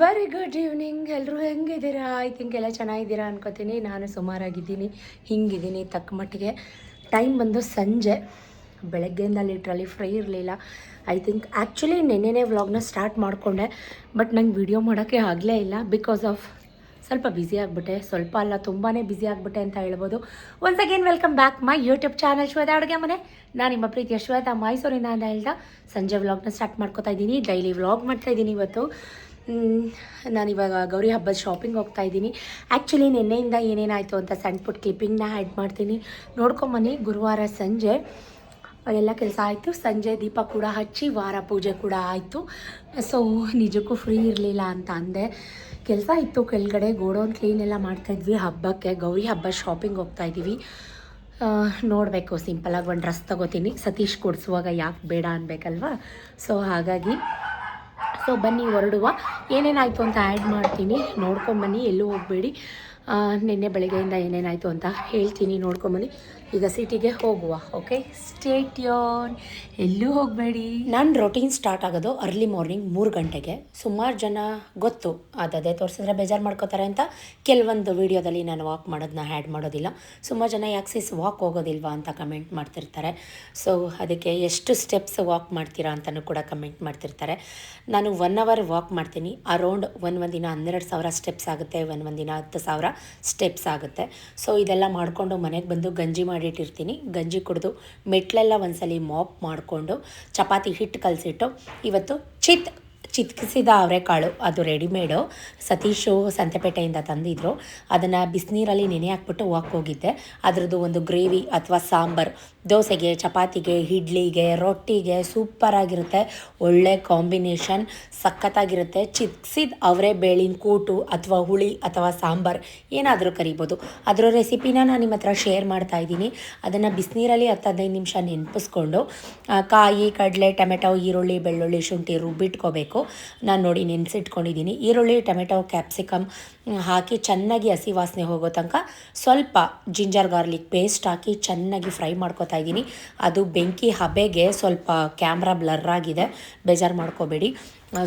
Very good evening ಎಲ್ಲರೂ ಹೆಂಗಿದ್ದೀರಾ? I think ಎಲ್ಲ ಚೆನ್ನಾಗಿದ್ದೀರಾ ಅನ್ಕೋತೀನಿ. ನಾನು ಸುಮಾರಾಗಿದ್ದೀನಿ. ಹಿಂಗಿದ್ದೀನಿ ತಕ್ಕ ಮಟ್ಟಿಗೆ. ಟೈಮ್ ಬಂದು ಸಂಜೆ. ಬೆಳಗ್ಗೆಯಿಂದ ಲಿಟ್ರಲಿ ಫ್ರೀ ಇರಲಿಲ್ಲ. ಐ ಥಿಂಕ್ ಆ್ಯಕ್ಚುಲಿ ನೆನ್ನೆನೇ ವ್ಲಾಗ್ನ ಸ್ಟಾರ್ಟ್ ಮಾಡಿಕೊಂಡೆ. ಬಟ್ ನಂಗೆ ವಿಡಿಯೋ ಮಾಡೋಕ್ಕೆ ಆಗಲೇ ಇಲ್ಲ ಬಿಕಾಸ್ ಆಫ್ ಸ್ವಲ್ಪ ಬ್ಯುಸಿ ಆಗಿಬಿಟ್ಟೆ. ಸ್ವಲ್ಪ ಅಲ್ಲ ತುಂಬಾ ಬ್ಯುಸಿ ಆಗಿಬಿಟ್ಟೆ ಅಂತ ಹೇಳ್ಬೋದು. Once again welcome back my YouTube channel Shwetha ಅಡುಗೆ ಮನೆ. ನಾನು ನಿಮ್ಮ ಪ್ರೀತಿಯ ಶ್ವೇತಾ ಮೈಸೂರಿನ ಅಂತ ಹೇಳ್ತಾ ಸಂಜೆ ವ್ಲಾಗ್ನ ಸ್ಟಾರ್ಟ್ ಮಾಡ್ಕೋತಾ ಇದ್ದೀನಿ. ಡೈಲಿ ವ್ಲಾಗ್ ಮಾಡ್ತಾ ಇದ್ದೀನಿ ಇವತ್ತು. ನಾನಿವಾಗ ಗೌರಿ ಹಬ್ಬದ ಶಾಪಿಂಗ್ ಹೋಗ್ತಾ ಇದ್ದೀನಿ. ಆ್ಯಕ್ಚುಲಿ ನಿನ್ನೆಯಿಂದ ಏನೇನಾಯಿತು ಅಂತ ಸಣ್ಣ ಪುಟ್ಟ ಕ್ಲಿಪ್ಪಿಂಗ್ನ ಆ್ಯಡ್ ಮಾಡ್ತೀನಿ. ನೋಡ್ಕೊಂಬನ್ನಿ ಗುರುವಾರ ಸಂಜೆ, ಎಲ್ಲ ಕೆಲಸ ಆಯಿತು. ಸಂಜೆ ದೀಪ ಕೂಡ ಹಚ್ಚಿ, ವಾರ ಪೂಜೆ ಕೂಡ ಆಯಿತು. ಸೊ ನಿಜಕ್ಕೂ ಫ್ರೀ ಇರಲಿಲ್ಲ ಅಂತ ಅಂದೆ. ಕೆಲಸ ಇತ್ತು ಕೆಳಗಡೆ, ಗೋಡೌನ್ ಕ್ಲೀನ್ ಎಲ್ಲ ಮಾಡ್ತಾಯಿದ್ವಿ ಹಬ್ಬಕ್ಕೆ, ಗೌರಿ ಹಬ್ಬ ಶಾಪಿಂಗ್ ಹೋಗ್ತಾ ಇದ್ದೀವಿ. ನೋಡಬೇಕು ಸಿಂಪಲಾಗಿ ಒಂದು ಡ್ರೆಸ್ ತಗೋತೀನಿ. ಸತೀಶ್ ಕೊಡಿಸುವಾಗ ಯಾಕೆ ಬೇಡ ಅನ್ಬೇಕಲ್ವಾ? ಸೊ ಹಾಗಾಗಿ ಸೊ ಬನ್ನಿ, ಹೊರಡುವ. ಏನೇನಾಯಿತು ಅಂತ ಆ್ಯಡ್ ಮಾಡ್ತೀನಿ. ನೋಡ್ಕೊಂಬನ್ನಿ ಎಲ್ಲೂ ಹೋಗಬೇಡಿ. ನಿನ್ನೆ ಬೆಳಗ್ಗೆಯಿಂದ ಏನೇನಾಯಿತು ಅಂತ ಹೇಳ್ತೀನಿ. ನೋಡ್ಕೊಂಬನ್ನಿ ಈಗ ಸಿಟಿಗೆ ಹೋಗುವ ಓಕೆ ಸ್ಟೇಟ್ ಯೋನ್ ಎಲ್ಲೂ ಹೋಗಬೇಡಿ. ನನ್ನ ರೊಟೀನ್ ಸ್ಟಾರ್ಟ್ ಆಗೋದು ಅರ್ಲಿ ಮಾರ್ನಿಂಗ್ ಮೂರು ಗಂಟೆಗೆ. ಸುಮಾರು ಜನ ಗೊತ್ತು ಅದೇ ತೋರಿಸಿದ್ರೆ ಬೇಜಾರು ಮಾಡ್ಕೋತಾರೆ ಅಂತ. ಕೆಲವೊಂದು ವೀಡಿಯೋದಲ್ಲಿ ನಾನು ವಾಕ್ ಮಾಡೋದನ್ನ ಆ್ಯಡ್ ಮಾಡೋದಿಲ್ಲ. ಸುಮಾರು ಜನ ಯಾಕೆ ಸಿಸ್ ವಾಕ್ ಹೋಗೋದಿಲ್ವಾ ಅಂತ ಕಮೆಂಟ್ ಮಾಡ್ತಿರ್ತಾರೆ. ಸೊ ಅದಕ್ಕೆ ಎಷ್ಟು ಸ್ಟೆಪ್ಸ್ ವಾಕ್ ಮಾಡ್ತೀರಾ ಅಂತಲೂ ಕೂಡ ಕಮೆಂಟ್ ಮಾಡ್ತಿರ್ತಾರೆ. ನಾನು ಒನ್ ಅವರ್ ವಾಕ್ ಮಾಡ್ತೀನಿ. ಅರೌಂಡ್ ಒಂದು ಒಂದಿನ ಹನ್ನೆರಡು ಸಾವಿರ ಸ್ಟೆಪ್ಸ್ ಆಗುತ್ತೆ, ಒಂದು ಒಂದಿನ ಹತ್ತು ಸಾವಿರ ಸ್ಟೆಪ್ಸ್ ಆಗುತ್ತೆ. ಸೊ ಇದೆಲ್ಲ ಮಾಡಿಕೊಂಡು ಮನೆಗೆ ಬಂದು ಗಂಜಿ ಮಾಡಿಟ್ಟಿರ್ತೀನಿ. ಗಂಜಿ ಕುಡಿದು ಮೆಟ್ಲೆಲ್ಲ ಒಂದ್ಸಲಿ ಮಾಪ್ ಮಾಡಿಕೊಂಡು ಚಪಾತಿ ಹಿಟ್ಟು ಕಲಸಿಟ್ಟು ಇವತ್ತು ಚಿತ್. ಚಿತ್ಕಿಸಿದ ಅವರೆಕಾಳು. ಅದು ರೆಡಿಮೇಡು. ಸತೀಶು ಸಂತೆಪೇಟೆಯಿಂದ ತಂದಿದ್ರು. ಅದನ್ನು ಬಿಸಿನೀರಲ್ಲಿ ನೆನೆ ಹಾಕ್ಬಿಟ್ಟು ಹೋಗಿದ್ದೆ. ಅದರದ್ದು ಒಂದು ಗ್ರೇವಿ ಅಥವಾ ಸಾಂಬಾರು. ದೋಸೆಗೆ, ಚಪಾತಿಗೆ, ಇಡ್ಲಿಗೆ, ರೊಟ್ಟಿಗೆ ಸೂಪರಾಗಿರುತ್ತೆ ಒಳ್ಳೆ ಕಾಂಬಿನೇಷನ್. ಸಖತ್ತಾಗಿರುತ್ತೆ. ಚಿತ್ಕಿಸಿದ ಅವರೇ ಬೇಳಿನ ಕೂಟು ಅಥವಾ ಹುಳಿ ಅಥವಾ ಸಾಂಬಾರು. ಏನಾದರೂ ಕರಿಬೋದು. ಅದರ ರೆಸಿಪಿನ ನಾನು ನಿಮ್ಮ ಹತ್ರ ಶೇರ್ ಮಾಡ್ತಾ ಇದ್ದೀನಿ. ಅದನ್ನು ಬಿಸಿನೀರಲ್ಲಿ ಹತ್ತು ಹದಿನೈದು ನಿಮಿಷ ನೆನಪಿಸ್ಕೊಂಡು ಕಾಯಿ, ಕಡಲೆ, ಟೊಮೆಟೊ, ಈರುಳ್ಳಿ, ಬೆಳ್ಳುಳ್ಳಿ, ಶುಂಠಿ ರುಬ್ಬಿಟ್ಕೋಬೇಕು. ನಾನು ನೋಡಿ ನೆನೆಸಿಟ್ಕೊಂಡಿದ್ದೀನಿ ಈರುಳ್ಳಿ, ಟೊಮೆಟೊ, ಕ್ಯಾಪ್ಸಿಕಮ್ ಹಾಕಿ ಚೆನ್ನಾಗಿ ಹಸಿ ವಾಸನೆ ಹೋಗೋ ತನಕ ಸ್ವಲ್ಪ ಜಿಂಜರ್ ಗಾರ್ಲಿಕ್ ಪೇಸ್ಟ್ ಹಾಕಿ ಚೆನ್ನಾಗಿ ಫ್ರೈ ಮಾಡ್ಕೊತಾ ಇದ್ದೀನಿ ಅದು ಬೆಂಕಿ ಹಬೆಗೆ ಸ್ವಲ್ಪ ಕ್ಯಾಮ್ರಾ ಬ್ಲರ್ ಆಗಿದೆ. ಬೇಜಾರು ಮಾಡ್ಕೋಬೇಡಿ.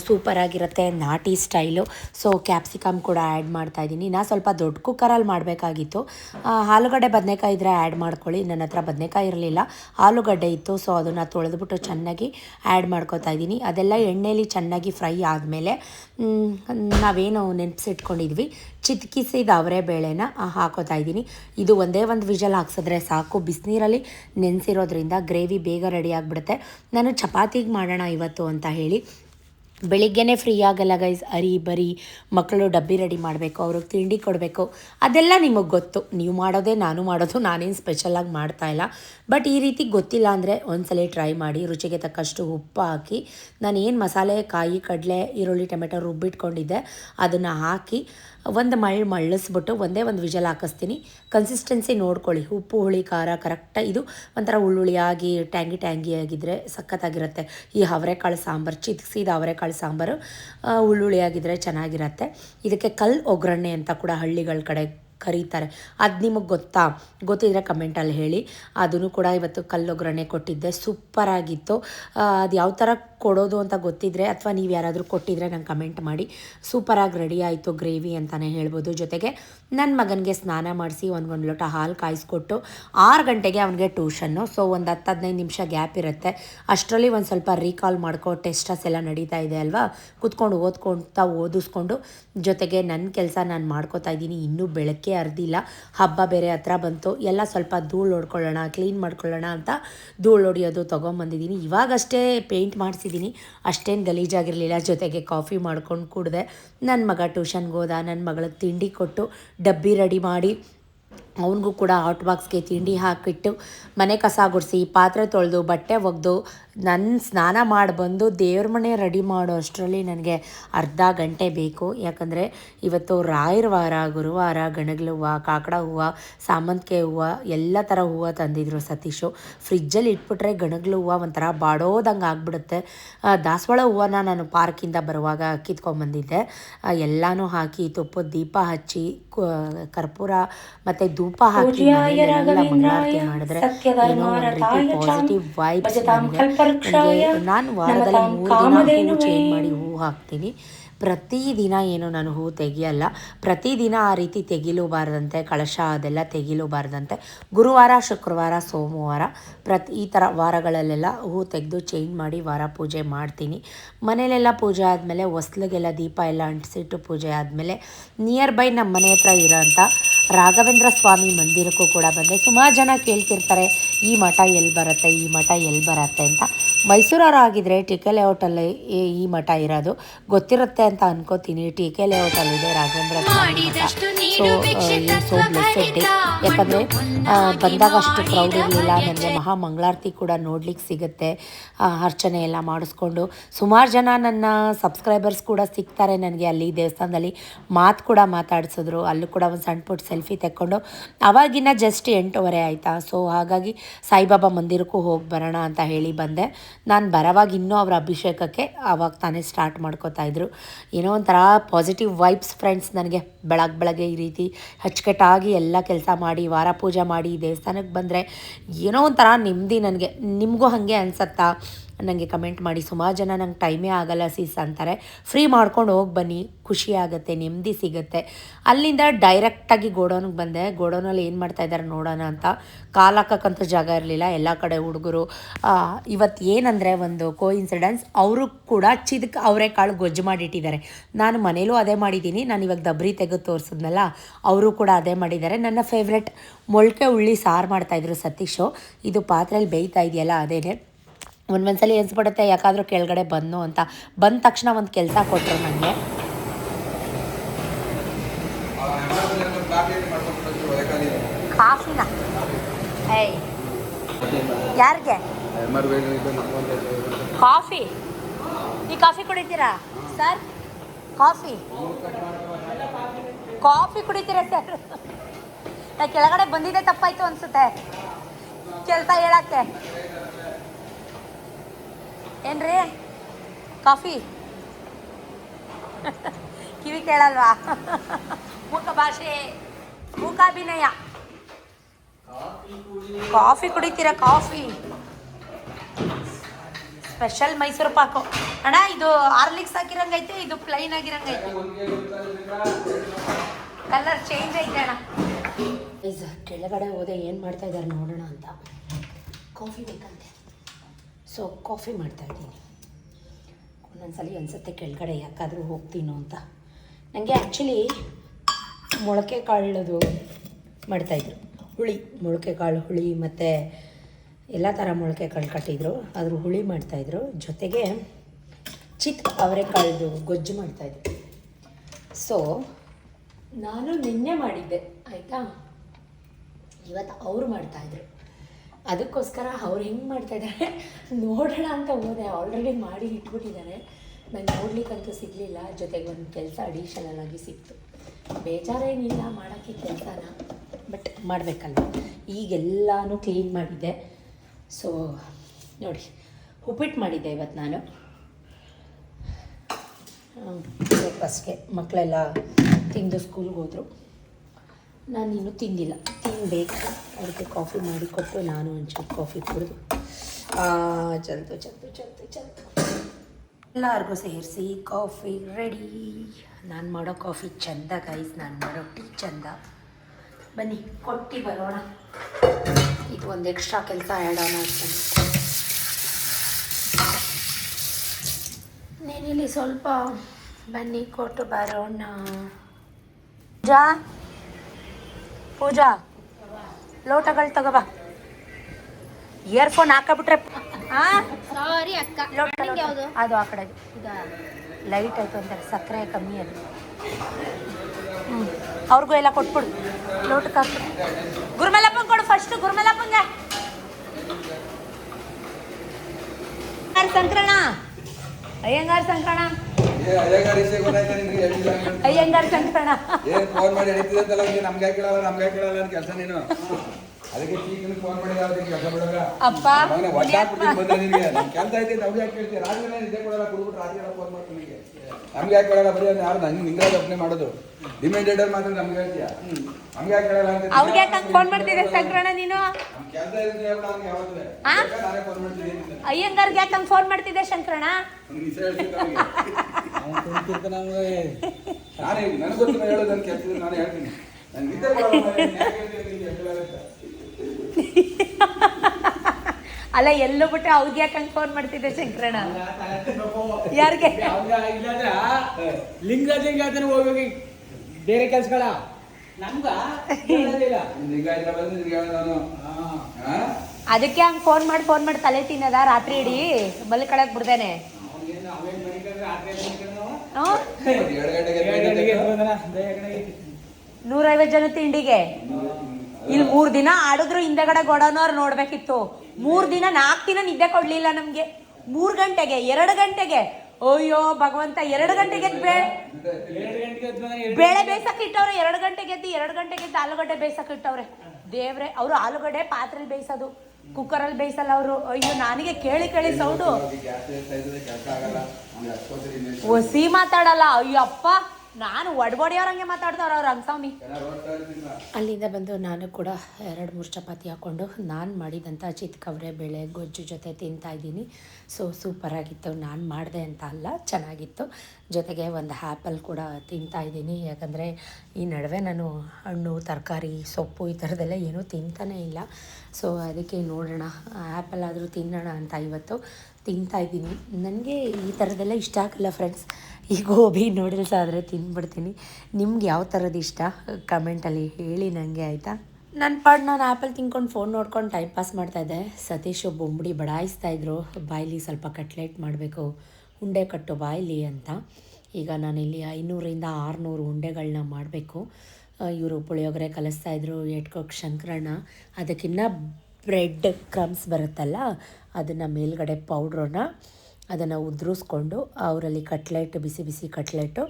ಸೂಪರಾಗಿರುತ್ತೆ ನಾಟಿ ಸ್ಟೈಲು. ಸೊ ಕ್ಯಾಪ್ಸಿಕಮ್ ಕೂಡ ಆ್ಯಡ್ ಮಾಡ್ತಾ ನಾನು ಸ್ವಲ್ಪ ದೊಡ್ಡ ಕುಕ್ಕರಲ್ಲಿ ಮಾಡಬೇಕಾಗಿತ್ತು. ಆಲೂಗಡ್ಡೆ ಬದನೆಕಾಯಿ ಇದ್ದರೆ ಆ್ಯಡ್ ಮಾಡ್ಕೊಳ್ಳಿ. ನನ್ನ ಹತ್ರ ಬದನೆಕಾಯಿ ಇರಲಿಲ್ಲ. ಆಲೂಗಡ್ಡೆ ಇತ್ತು ಸೊ ಅದನ್ನು ತೊಳೆದ್ಬಿಟ್ಟು ಚೆನ್ನಾಗಿ ಆ್ಯಡ್ ಮಾಡ್ಕೊತಾ ಇದ್ದೀನಿ. ಅದೆಲ್ಲ ಎಣ್ಣೆಲಿ ಚೆನ್ನಾಗಿ ಫ್ರೈ ಆದಮೇಲೆ ನಾವೇನು ನೆನೆಸಿಟ್ಕೊಂಡಿದ್ವಿ ಚಿತ್ಕಿಸಿದ ಅವರೇ ಬೇಳೆನ ಹಾಕೋತಾ ಇದ್ದೀನಿ. ಇದು ಒಂದೇ ಒಂದು ವಿಜಲ್ ಹಾಕ್ಸಿದ್ರೆ ಸಾಕು. ಬಿಸಿನೀರಲ್ಲಿ ನೆನೆಸಿರೋದ್ರಿಂದ ಗ್ರೇವಿ ಬೇಗ ರೆಡಿ ಆಗಿಬಿಡುತ್ತೆ. ನಾನು ಚಪಾತಿಗೆ ಮಾಡೋಣ ಇವತ್ತು ಅಂತ ಹೇಳಿ ಬೆಳಿಗ್ಗೆನೇ ಫ್ರೀ ಆಗಲ್ಲ ಗೈಸ್ ಅರಿ, ಬರಿ ಮಕ್ಕಳು ಡಬ್ಬಿ ರೆಡಿ ಮಾಡಬೇಕು, ಅವ್ರಿಗೆ ತಿಂಡಿ ಕೊಡಬೇಕು. ಅದೆಲ್ಲ ನಿಮಗೆ ಗೊತ್ತು. ನೀವು ಮಾಡೋದೇ, ನಾನು ಮಾಡೋದು, ನಾನೇನು ಮಾಡ್ತಾ ಇಲ್ಲ. ಬಟ್ ಈ ರೀತಿ ಗೊತ್ತಿಲ್ಲ ಅಂದರೆ ಒಂದ್ಸಲ ಟ್ರೈ ಮಾಡಿ ರುಚಿಗೆ ತಕ್ಕಷ್ಟು ಉಪ್ಪು ಹಾಕಿ. ನಾನು ಏನು ಮಸಾಲೆ, ಕಾಯಿ, ಕಡಲೆ, ಈರುಳ್ಳಿ, ಟೊಮೆಟೊ ರುಬ್ಬಿಟ್ಕೊಂಡಿದ್ದೆ, ಅದನ್ನು ಹಾಕಿ ಒಂದು ಮಳ್ ಮಳ್ಳಿಸ್ಬಿಟ್ಟು ಒಂದೇ ಒಂದು ವಿಜಲ್ ಹಾಕಿಸ್ತೀನಿ. ಕನ್ಸಿಸ್ಟೆನ್ಸಿ ನೋಡ್ಕೊಳ್ಳಿ. ಉಪ್ಪು, ಹುಳಿ, ಖಾರ ಕರೆಕ್ಟಾಗಿ ಇದು ಒಂಥರ ಹುಳ್ಳುಳಿಯಾಗಿ ಟ್ಯಾಂಗಿ ಟ್ಯಾಂಗಿ ಆಗಿದ್ದರೆ ಸಖತ್ತಾಗಿರುತ್ತೆ. ಈ ಅವರೆಕಾಳು ಸಾಂಬಾರು ಚಿತ್ಕಿಸಿದ ಅವರೆಕಾಳು ಸಾಂಬಾರು ಹುಳ್ಳುಳಿಯಾಗಿದ್ದರೆ ಚೆನ್ನಾಗಿರುತ್ತೆ. ಇದಕ್ಕೆ ಕಲ್ ಒಗ್ಗರಣೆ ಅಂತ ಕೂಡ ಹಳ್ಳಿಗಳ ಕಡೆ ಕರೀತಾರೆ. ಅದು ನಿಮಗೆ ಗೊತ್ತಾ? ಗೊತ್ತಿದ್ರೆ ಕಮೆಂಟಲ್ಲಿ ಹೇಳಿ. ಅದನ್ನು ಕೂಡ ಇವತ್ತು ಕಲ್ಲೊಗ್ಗರಣೆ ಕೊಟ್ಟಿದ್ದೆ. ಸೂಪರಾಗಿತ್ತು ಅದು ಯಾವ ಥರ ಕೊಡೋದು ಅಂತ ಗೊತ್ತಿದ್ರೆ ಅಥವಾ ನೀವು ಯಾರಾದರೂ ಕೊಟ್ಟಿದ್ರೆ ನಂಗೆ ಕಮೆಂಟ್ ಮಾಡಿ. ಸೂಪರಾಗಿ ರೆಡಿ ಆಯಿತು ಗ್ರೇವಿ ಅಂತಲೇ ಹೇಳ್ಬೋದು. ಜೊತೆಗೆ ನನ್ನ ಮಗನಿಗೆ ಸ್ನಾನ ಮಾಡಿಸಿ ಒಂದು ಲೋಟ ಹಾಲು ಕಾಯಿಸ್ಕೊಟ್ಟು ಆರು ಗಂಟೆಗೆ ಅವನಿಗೆ ಟ್ಯೂಷನ್ನು ಸೊ ಒಂದು ಹತ್ತು ಹದಿನೈದು ನಿಮಿಷ ಗ್ಯಾಪ್ ಇರುತ್ತೆ. ಅಷ್ಟರಲ್ಲಿ ಒಂದು ಸ್ವಲ್ಪ ರೀಕಾಲ್ ಮಾಡ್ಕೊ ಟೆಸ್ಟಸ್ ಎಲ್ಲ ನಡೀತಾ ಇದೆ ಅಲ್ವಾ? ಕುತ್ಕೊಂಡು ಓದ್ಕೊಳ್ತಾ ಓದಿಸ್ಕೊಂಡು ಜೊತೆಗೆ ನನ್ನ ಕೆಲಸ ನಾನು ಮಾಡ್ಕೋತಾ ಇದ್ದೀನಿ. ಇನ್ನೂ ಬೆಳಗ್ಗೆ ಅರ್ದಿಲ್ಲ. ಹಬ್ಬ ಬೇರೆ ಹತ್ರ ಬಂತು. ಎಲ್ಲ ಸ್ವಲ್ಪ ಧೂಳು ಹೊಡ್ಕೊಳ್ಳೋಣ ಕ್ಲೀನ್ ಮಾಡ್ಕೊಳ್ಳೋಣ ಅಂತ ಧೂಳು ಹೊಡಿಯೋದು ತೊಗೊಂಬಂದಿದ್ದೀನಿ. ಇವಾಗಷ್ಟೇ ಪೇಂಟ್ ಮಾಡಿಸಿದ್ದೀನಿ. ಅಷ್ಟೇನು ಗಲೀಜಾಗಿರಲಿಲ್ಲ ಜೊತೆಗೆ ಕಾಫಿ ಮಾಡ್ಕೊಂಡು ಕುಡಿದೆ. ನನ್ನ ಮಗ ಟ್ಯೂಷನ್ಗೆ ಹೋದ. ನನ್ನ ಮಗಳಿಗೆ ತಿಂಡಿ ಕೊಟ್ಟು ಡಬ್ಬಿ ರೆಡಿ ಮಾಡಿ ಅವನಿಗೂ ಕೂಡ ಹಾಟ್ ಬಾಕ್ಸ್ಗೆ ತಿಂಡಿ ಹಾಕಿಟ್ಟು ಮನೆ ಕಸ ಗುಡಿಸಿ, ಪಾತ್ರೆ ತೊಳೆದು, ಬಟ್ಟೆ ಒಗೆದು ನನ್ನ ಸ್ನಾನ ಮಾಡಿ ಬಂದು ದೇವ್ರ ಮನೆ ರೆಡಿ ಮಾಡೋ ಅಷ್ಟರಲ್ಲಿ ನನಗೆ ಅರ್ಧ ಗಂಟೆ ಬೇಕು. ಯಾಕಂದರೆ ಇವತ್ತು ರಾಯರ ವಾರ ಗುರುವಾರ ಗಣಗಲ ಹೂವು ಕಾಕಡ ಹೂವು ಸಾಮಂತಿಗೆ ಹೂವು ಎಲ್ಲ ಥರ ಹೂವು ತಂದಿದ್ರು ಸತೀಶು. ಫ್ರಿಜ್ಜಲ್ಲಿ ಇಟ್ಬಿಟ್ರೆ ಗಣಗಲ ಹೂವು ಒಂಥರ ಬಾಡೋದಂಗೆ ಆಗ್ಬಿಡುತ್ತೆ. ದಾಸವಾಳ ಹೂವನ್ನ ನಾನು ಪಾರ್ಕಿಂದ ಬರುವಾಗ ಕಿತ್ಕೊಂಡ್ಬಂದಿದ್ದೆ ಎಲ್ಲಾನು ಹಾಕಿ ತುಪ್ಪದ ದೀಪ ಹಚ್ಚಿ ಕರ್ಪೂರ ಮತ್ತು ಧೂಪ ಹಾಕಿ ಮಾಡಿದ್ರೆ ಏನೋ ಒಂದು ರೀತಿ ಪಾಸಿಟಿವ್ ವೈಬ್ಸ್ ಕಲ್ಪವೃಕ್ಷಾಯ ನಾನು ವಾರದಲ್ಲಿ ಮೂರು ದಿನ ಹೂವು ಚೇಂಜ್ ಮಾಡಿ ಹೂವು ಹಾಕ್ತೀನಿ. ಪ್ರತಿದಿನ ಏನು ನಾನು ಹೂ ತೆಗಿಯಲ್ಲ, ಪ್ರತಿದಿನ ಆ ರೀತಿ ತೆಗಿಲೂಬಾರ್ದಂತೆ, ಕಳಶ ಅದೆಲ್ಲ ತೆಗಿಲೂಬಾರ್ದಂತೆ, ಗುರುವಾರ, ಶುಕ್ರವಾರ, ಸೋಮವಾರ, ಪ್ರತಿ, ಈ ಥರ ವಾರಗಳಲ್ಲೆಲ್ಲ ಹೂ ತೆಗೆದು ಚೇಂಜ್ ಮಾಡಿ ವಾರ ಪೂಜೆ ಮಾಡ್ತೀನಿ. ಮನೇಲೆಲ್ಲ ಪೂಜೆ ಆದಮೇಲೆ, ಹೊಸ್ಲಿಗೆಲ್ಲ ದೀಪ ಎಲ್ಲ ಅಂಟಿಸಿಟ್ಟು ಪೂಜೆ ಆದಮೇಲೆ ನಿಯರ್ ಬೈ ನಮ್ಮ ಮನೆ ಹತ್ರ ಇರೋಂಥ ರಾಘವೇಂದ್ರ ಸ್ವಾಮಿ ಮಂದಿರಕ್ಕೂ ಕೂಡ ಬಂದೆ. ಸುಮಾರು ಜನ ಕೇಳ್ತಿರ್ತಾರೆ, ಈ ಮಠ ಎಲ್ಲಿ ಬರುತ್ತೆ, ಈ ಮಠ ಎಲ್ಲಿ ಬರುತ್ತೆ ಅಂತ. ಮೈಸೂರವ್ರು ಆಗಿದ್ರೆ ಟಿ ಕೆ ಲೇಔಟಲ್ಲಿ ಈ ಈ ಮಠ ಇರೋದು ಗೊತ್ತಿರುತ್ತೆ. ಅಂತ ಅನ್ಕೋತೀನಿ. T K ಲೇಔಟಲ್ಲಿದೆ Raghavendra so so blessed day ಯಾಕಂದರೆ ಬಂದಾಗ ಅಷ್ಟು ಕ್ರೌಡ್ ಇರಲಿಲ್ಲ. ನನಗೆ ಮಹಾ ಮಂಗಳಾರತಿ ಕೂಡ ನೋಡ್ಲಿಕ್ಕೆ ಸಿಗುತ್ತೆ. ಅರ್ಚನೆ ಎಲ್ಲ ಮಾಡಿಸ್ಕೊಂಡು. ಸುಮಾರು ಜನ ನನ್ನ ಸಬ್ಸ್ಕ್ರೈಬರ್ಸ್ ಕೂಡ ಸಿಗ್ತಾರೆ ನನಗೆ ಅಲ್ಲಿ ದೇವಸ್ಥಾನದಲ್ಲಿ. ಮಾತು ಕೂಡ ಮಾತಾಡಿಸಿದ್ರು. ಅಲ್ಲೂ ಕೂಡ ಒಂದು ಸಣ್ಣ ಪುಟ್ಟ ಸೆಲ್ಫಿ ತೆಕ್ಕೊಂಡು. ಅವಾಗಿನ ಜಸ್ಟ್ ಎಂಟೂವರೆ ಆಯಿತಾ. ಸೊ ಹಾಗಾಗಿ ಸಾಯಿಬಾಬಾ ಮಂದಿರಕ್ಕೂ ಹೋಗಿ ಬರೋಣ ಅಂತ ಹೇಳಿ ಬಂದೆ. ನಾನು ಬರೋವಾಗ ಇನ್ನೂ ಅವರ ಅಭಿಷೇಕಕ್ಕೆ ಆವಾಗ ತಾನೇ ಸ್ಟಾರ್ಟ್ ಮಾಡ್ಕೋತಾ ಇದ್ರು. ಏನೋ ಒಂಥರ ಪಾಸಿಟಿವ್ ವೈಬ್ಸ್ ಫ್ರೆಂಡ್ಸ್ ನನಗೆ. ಬೆಳಗ್ಗೆ ಬೆಳಗ್ಗೆ ಈ ರೀತಿ ಅಚ್ಚುಕಟ್ಟಾಗಿ ಎಲ್ಲ ಕೆಲಸ ಮಾಡಿ, ವಾರ ಪೂಜೆ ಮಾಡಿ ದೇವಸ್ಥಾನಕ್ಕೆ ಬಂದರೆ ಏನೋ ಒಂಥರ ನೆಮ್ಮದಿ ನನಗೆ. ನಿಮಗೂ ಹಾಗೆ ಅನ್ಸತ್ತಾ? ನನಗೆ ಕಮೆಂಟ್ ಮಾಡಿ. ಸುಮಾರು ಜನ ನಂಗೆ ಟೈಮೇ ಆಗಲ್ಲ ಸೀಸ್ ಅಂತಾರೆ. ಫ್ರೀ ಮಾಡ್ಕೊಂಡು ಹೋಗಿ ಬನ್ನಿ. ಖುಷಿ ಆಗುತ್ತೆ, ನೆಮ್ಮದಿ ಸಿಗುತ್ತೆ. ಅಲ್ಲಿಂದ ಡೈರೆಕ್ಟಾಗಿ ಗೋಡೌನ್ಗೆ ಬಂದೆ. ಗೋಡೌನಲ್ಲಿ ಏನು ಮಾಡ್ತಾ ಇದ್ದಾರೆ ನೋಡೋಣ ಅಂತ. ಕಾಲು ಜಾಗ ಇರಲಿಲ್ಲ. ಎಲ್ಲ ಕಡೆ ಹುಡುಗರು. ಇವತ್ತು ಏನಂದರೆ ಒಂದು ಕೋ ಇನ್ಸಿಡೆನ್ಸ್ ಅವರು ಕೂಡ ಅವರೇ ಕಾಳು ಗೊಜ್ಜು ಮಾಡಿಟ್ಟಿದ್ದಾರೆ. ನಾನು ಮನೇಲೂ ಅದೇ ಮಾಡಿದ್ದೀನಿ. ನಾನು ಇವಾಗ ದಬ್ರಿ ತೆಗೆದು ತೋರಿಸಿದ್ನಲ್ಲ, ಅವರು ಕೂಡ ಅದೇ ಮಾಡಿದ್ದಾರೆ. ನನ್ನ ಫೇವ್ರೆಟ್ ಮೊಳಕೆ ಉಳ್ಳಿ ಸಾರು ಮಾಡ್ತಾಯಿದ್ರು ಸತೀಶು. ಇದು ಪಾತ್ರೆಯಲ್ಲಿ ಬೇಯ್ತಾ ಇದೆಯಲ್ಲ ಅದೇನೆ. ಒಂದೊಂದ್ಸಲಿ ಅನ್ಸ್ಬಿಡುತ್ತೆ ಯಾಕಾದರೂ ಕೆಳಗಡೆ ಬಂದು ಅಂತ. ಬಂದ ತಕ್ಷಣ ಒಂದು ಕೆಲಸ ಕೊಟ್ಟರು ನನಗೆ ಕಾಫಿನ. ಏಯ್. ಯಾರಿಗೆ? ಕಾಫಿ. ಈ ಕಾಫಿ ಕುಡಿತೀರಾ? Sir, coffee. ಕಾಫಿ ಕುಡಿತೀರಾ ಸರ್? ಕೆಳಗಡೆ ಬಂದಿದ್ದೆ ತಪ್ಪಾಯ್ತು ಅನ್ಸುತ್ತೆ. ಕೆಲಸ ಹೇಳಕ್ಕೆ. ಏನ್ರಿ? ಕಾಫಿ? ಕಿವಿ ಕೇಳಲ್ವಾ? ಮೂಕ ಭಾಷೆ. ಮೂಕಾಭಿನಯ. ಕಾಫಿ ಕುಡಿತೀರ ಕಾಫಿ? ಸ್ಪೆಷಲ್ ಮೈಸೂರು ಪಾಕು. ಅಣ್ಣ, ಇದು ಆರ್ಲಿಕ್ಸ್ ಹಾಕಿರಂಗೈತೆ, ಇದು ಪ್ಲೈನ್ ಆಗಿರಂಗೈತೆ? ಕಲರ್ ಚೇಂಜ್ ಐತೆ ಅಣ್ಣ. ಕೆಳಗಡೆ ಹೋದೆ ಏನು ಮಾಡ್ತಾ ಇದ್ದಾರೆ ನೋಡೋಣ ಅಂತ. ಕಾಫಿ ಬೇಕಂತೆ. ಸೊ ಕಾಫಿ ಮಾಡ್ತಾ ಇದ್ದೀನಿ. ಸಲ ಅನಿಸುತ್ತೆ ಕೆಳಗಡೆ ಯಾಕಾದರೂ ಹೋಗ್ತೀನೋ ಅಂತ. ನನಗೆ ಆ್ಯಕ್ಚುಲಿ ಮೊಳಕೆ ಕಾಳದು ಮಾಡ್ತಾಯಿದ್ರು ಹುಳಿ, ಮೊಳಕೆ ಕಾಳು, ಹುಳಿ ಮತ್ತು ಎಲ್ಲ ಥರ ಮೊಳಕೆ ಕಾಳು ಕಟ್ಟಿದ್ರು. ಅದ್ರ ಹುಳಿ ಮಾಡ್ತಾಯಿದ್ರು ಜೊತೆಗೆ ಚಿತ್ ಅವರೆಕಾಳದು ಗೊಜ್ಜು ಮಾಡ್ತಾಯಿದ್ರು ಸೊ ನಾನು ನಿನ್ನೆ ಮಾಡಿದ್ದೆ, ಆಯಿತಾ? ಇವತ್ತು ಅವರು ಮಾಡ್ತಾಯಿದ್ರು ಅದಕ್ಕೋಸ್ಕರ ಅವ್ರು ಹೆಂಗೆ ಮಾಡ್ತಾಯಿದ್ದಾರೆ ನೋಡೋಣ ಅಂತ ಹೋದೆ. ಆಲ್ರೆಡಿ ಮಾಡಿ ಇಟ್ಬಿಟ್ಟಿದ್ದಾರೆ ನಂಗೆ ನೋಡ್ಲಿಕ್ಕಂತೂ ಸಿಗಲಿಲ್ಲ. ಜೊತೆಗೆ ಒಂದು ಕೆಲಸ ಅಡಿಷನಲ್ ಆಗಿ ಸಿಕ್ತು. ಬೇಜಾರೇನಿಲ್ಲ, ಮಾಡೋಕ್ಕೆ ಕೆಲಸನ. ಬಟ್ ಮಾಡಬೇಕಲ್ಲ ಈಗೆಲ್ಲನೂ ಕ್ಲೀನ್ ಮಾಡಿದ್ದೆ. ಸೊ ನೋಡಿ. ಉಪ್ಪಿಟ್ಟು ಮಾಡಿದ್ದೆ ಇವತ್ತು ನಾನು. ಬ್ರೇಕ್ಫಾಸ್ಟ್ಗೆ ಮಕ್ಕಳೆಲ್ಲ ತಿಂದು ಸ್ಕೂಲ್ಗೆ ಹೋದರು. ನಾನು ತಿಂದಿಲ್ಲ. ತಿನ್ನಬೇಕು ಅದಕ್ಕೆ ಕಾಫಿ ಮಾಡಿ ಕೊಟ್ಟು ನಾನು ಒಂಚೂರು ಕಾಫಿ ಕುಡಿದು ಚಲ್ತು ಚಲ್ತು ಚಲ್ತು ಚಲ್ತು ಎಲ್ಲರಿಗೂ ಸೇರಿಸಿ ಕಾಫಿ ರೆಡಿ. ನಾನು ಮಾಡೋ ಕಾಫಿ ಚಂದ ಗೈಸ್ ನಾನು ಮಾಡೋ ಟೀ ಚಂದ. ಬನ್ನಿ, ಕೊಟ್ಟು ಬರೋಣ. ಇದು ಒಂದು ಎಕ್ಸ್ಟ್ರಾ ಕೆಲಸ ಆ್ಯಡ್ ಆನ್ ಆಗ್ತಾನೆ ನೀನಿಲ್ಲಿ ಸ್ವಲ್ಪ ಬನ್ನಿ, ಕೊಟ್ಟು ಬರೋಣ. ಪೂಜಾ ಪೂಜಾ ಲೋಟಗಳು ತಗೋಬಾ ಇಯರ್ಫೋನ್ ಹಾಕಬಿಟ್ರೆ ಹಾ ಸಾರಿ ಅಕ್ಕ. ಲೋಟ ಯಾವುದು? ಅದು ಆ ಕಡೆ ಲೈಟ್ ಆಯ್ತು ಅಂತಾರೆ ಸಕ್ಕರೆ ಕಮ್ಮಿ ಅದು. ಹ್ಞೂ ಅವ್ರಿಗೂ ಎಲ್ಲ ಕೊಟ್ಬಿಡು. ಲೋಟಕ್ಕೆ ಹಾಕ್ಬಿಡು. ಗುರುಮಲಪ್ಪಂಗೆ ಕೊಡು ಫಸ್ಟ್ ಗುರುಮಲಪ್ಪಂಗೆ ಸಂಕ್ರಣ. ಅಯ್ಯಂಗಾರ್ ಸಂಕ್ರಣ. ಅಯ್ಯಂಗಾರ್ ಕಂಕಣ ಏನ್ ಫೋನ್ ಮಾಡಿ ಹೇಳ್ತಿದ್ದಂತಲ್ಲ ನಮ್ಗೆ ಕೇಳಲ್ಲ ನಮ್ಗೆ ಕೇಳಲ್ಲ ಅಂತ ಕೆಲಸ ನೀನು? ಅದಕ್ಕೆ ಚೀಕನ್ ಫೋನ್ ಮಾಡಿದ ಅದಕ್ಕೆ ಕೆಲಸ ಬಿಡೋಲ್ಲ ಅಪ್ಪ ಮಗನೇ ಒಟ್ಟಾಕ್ಬಿಟ್ಟು ಬಂದ ನಿನಗೆ. ನಾನು ಕೆಲಸ ಐತೆ ನಮ್ಗೆ ಯಾಕೆ ಕೇಳ್ತೀಯ ರಾಜನೇ ನಿದ್ದೆ ಕೊಡಲ್ಲ ಕುಡ್ಬಿಟ್ಟು ರಾಜನೇ ಫೋನ್ ಮಾಡ್ತೀನಿ ನಿಮಗೆ ನಮ್ಗೆ ಯಾಕೆ ಕೇಳಲ್ಲ ಬರೀ ಅವ್ನು ಯಾರು ನಂಗೆ ನಿಂಗೆ ಒಬ್ಬನೇ ಮಾಡೋದು. ಡಿಮ್ಯಾಂಡೆಡ್ ಮಾತ್ರ ನಮ್ಗೆ ಹೇಳ್ತೀಯ. ನಮ್ಗೆ ಯಾಕೆ ಕೇಳಲ್ಲ ಅಂತ ಅವ್ರಿಗೆ ಯಾಕೆ ಫೋನ್ ಮಾಡ್ತಿದ್ದೆ ಸಂಕ್ರಣ ನೀನು? ನಮ್ಮ ಕೆಲಸ ಇರುತ್ತೆ ಹೇಳ ನಾನು ಯಾವತ್ತೂ ಆ? ನಾನೇ ಫೋನ್ ಮಾಡ್ತೀನಿ ಅಂತ. ಅಯ್ಯಂಗಾರ್ಗೆ ಯಾಕೆ ಹಂಗೆ ಫೋನ್ ಮಾಡ್ತಿದ್ದೆ ಶಂಕರಣ ಹೇಳ್ತೀನಿ. ನಾನೇ ನನಗೆ ಹೇಳೋದು ನನ್ನ ಕೆಲಸ ನಾನು ಹೇಳ್ತೀನಿ. ನಂಗೆ ನಿದ್ದೆ ಬರಲ್ಲ ಯಾಕೆ ಹೇಳ್ತೀಯ ನಿಂಗೆ ಎಷ್ಟೆಲ್ಲ ಆಗುತ್ತೆ? ಅಲ್ಲ ಎಲ್ಲೋ ಬಿಟ್ಟು ಅವ್ರಿಗೆ ಯಾಕೆ ಹಂಗೆ ಫೋನ್ ಮಾಡ್ತಿದ್ದೆ ಶಂಕರಣ ಯಾರಿಗೆ? ಲಿಂಗ ಲಿಂಗ ಹೋಗಿ ಬೇರೆ ಕೆಲ್ಸಗಳ? ಅದಕ್ಕೆ ಹಂಗೆ ಫೋನ್ ಮಾಡಿ ಫೋನ್ ಮಾಡಿ ತಲೆ ತಿನ್ನದ? ರಾತ್ರಿ ಇಡೀ ಮಲ್ಕೊಳಕ್ ಬಿಡ್ದೇನೆ. ನೂರೈವತ್ತು ಜನ ತಿಂಡಿಗೆ. ಇಲ್ಲಿ ಮೂರ್ ದಿನ ಆಡಿದ್ರು ಹಿಂದೆಗಡೆ ಗೊಡೋನವ್ರು ನೋಡ್ಬೇಕಿತ್ತು. ಮೂರ್ ದಿನ ನಾಲ್ಕು ದಿನ ನಿದ್ದೆ ಕೊಡ್ಲಿಲ್ಲ ನಮ್ಗೆ. ಮೂರ್ ಗಂಟೆಗೆ ಎರಡು ಗಂಟೆಗೆ. ಅಯ್ಯೋ ಭಗವಂತ ಎರಡು ಗಂಟೆಗೆ ಬೇಳೆ ಬೇಳೆ ಬೇಯ್ಸಕ್ ಇಟ್ಟವ್ರೆ ಎರಡು ಗಂಟೆಗೆ ಎದ್ದು ಎರಡು ಗಂಟೆಗೆ ಎದ್ದು ಆಲೂಗಡ್ಡೆ ಬೇಯ್ಸಕ್ ಇಟ್ಟವ್ರೆ ದೇವ್ರೆ ಅವರು ಆಲೂಗಡ್ಡೆ ಪಾತ್ರೆಲಿ ಬೇಯಿಸೋದು. ಕುಕ್ಕರಲ್ಲಿ ಬೇಯಿಸಲ್ಲ ಅವರು. ಅಯ್ಯೋ ನನಗೆ ಕೇಳಿ ಕೇಳಿ ಸೌಂಡು. ಒಸಿ ಮಾತಾಡಲ್ಲ. ಅಯ್ಯಪ್ಪ. ನಾನು ಒಡ್ಬಡಿಯೋರಂಗೆ ಮಾತಾಡ್ತಾರ ಅವ್ರು ರಂಗಸ್ವಾಮಿ ಅಲ್ಲಿಂದ ಬಂದು ನಾನು ಕೂಡ ಎರಡು ಮೂರು ಚಪಾತಿ ಹಾಕ್ಕೊಂಡು ನಾನು ಮಾಡಿದಂಥ ಚಿತ್ಕವರೆ ಬೇಳೆ ಗೊಜ್ಜು ಜೊತೆ ತಿಂತಾ ಇದ್ದೀನಿ. ಸೊ ಸೂಪರಾಗಿತ್ತು ನಾನು ಮಾಡಿದೆ ಅಂತ ಅಲ್ಲ, ಚೆನ್ನಾಗಿತ್ತು. ಜೊತೆಗೆ ಒಂದು ಆ್ಯಪಲ್ ಕೂಡ ತಿಂತಾ ಇದ್ದೀನಿ. ಯಾಕಂದರೆ ಈ ನಡುವೆ ನಾನು ಹಣ್ಣು, ತರಕಾರಿ, ಸೊಪ್ಪು ಈ ಥರದ್ದೆಲ್ಲ ಏನೂ ತಿಂತಾನೇ ಇಲ್ಲ. ಸೊ ಅದಕ್ಕೆ ನೋಡೋಣ ಆ್ಯಪಲ್ ಆದರೂ ತಿನ್ನೋಣ ಅಂತ ಇವತ್ತು ತಿಂತಾ ಇದ್ದೀನಿ. ನನಗೆ ಈ ಥರದ್ದೆಲ್ಲ ಇಷ್ಟ ಆಗಲ್ಲ ಫ್ರೆಂಡ್ಸ್ ಈ ಗೋಬಿ ನೂಡಲ್ಸ್ ಆದರೆ ತಿಂದ್ಬಿಡ್ತೀನಿ ನಿಮ್ಗೆ ಯಾವ ಥರದ್ದು ಇಷ್ಟ? ಕಮೆಂಟಲ್ಲಿ ಹೇಳಿ ನನಗೆ ಆಯಿತಾ? ನನ್ನ ಪಾಡ್ ನಾನು ಆ್ಯಪಲ್ಲಿ ತಿನ್ಕೊಂಡು ಫೋನ್ ನೋಡ್ಕೊಂಡು ಟೈಮ್ ಪಾಸ್ ಮಾಡ್ತಾಯಿದ್ದೆ ಸತೀಶ್ ಬೊಂಬುಡಿ ಬಡಾಯಿಸ್ತಾ ಇದ್ರು. ಬಾಯ್ಲಿ ಸ್ವಲ್ಪ ಕಟ್ಲೆಟ್ ಮಾಡಬೇಕು. ಉಂಡೆ ಕಟ್ಟು ಬಾಯ್ಲಿ ಅಂತ. ಈಗ ನಾನಿಲ್ಲಿ ಐನೂರಿಂದ ಆರುನೂರು ಉಂಡೆಗಳನ್ನ ಮಾಡಬೇಕು. ಇವರು ಪುಳಿಯೋಗರೆ ಕಲಿಸ್ತಾ ಇದ್ರು ಎಟ್ಕೋಕ್ ಶಂಕರಣ್ಣ. ಅದಕ್ಕಿನ್ನ ಬ್ರೆಡ್ ಕ್ರಮ್ಸ್ ಬರುತ್ತಲ್ಲ, ಅದನ್ನು ಮೇಲ್ಗಡೆ ಪೌಡ್ರನ್ನ ಅದನ್ನು ಉದುರಿಸ್ಕೊಂಡು ಅವರಲ್ಲಿ ಕಟ್ಲೆಟ್, ಬಿಸಿ ಬಿಸಿ ಕಟ್ಲೆಟು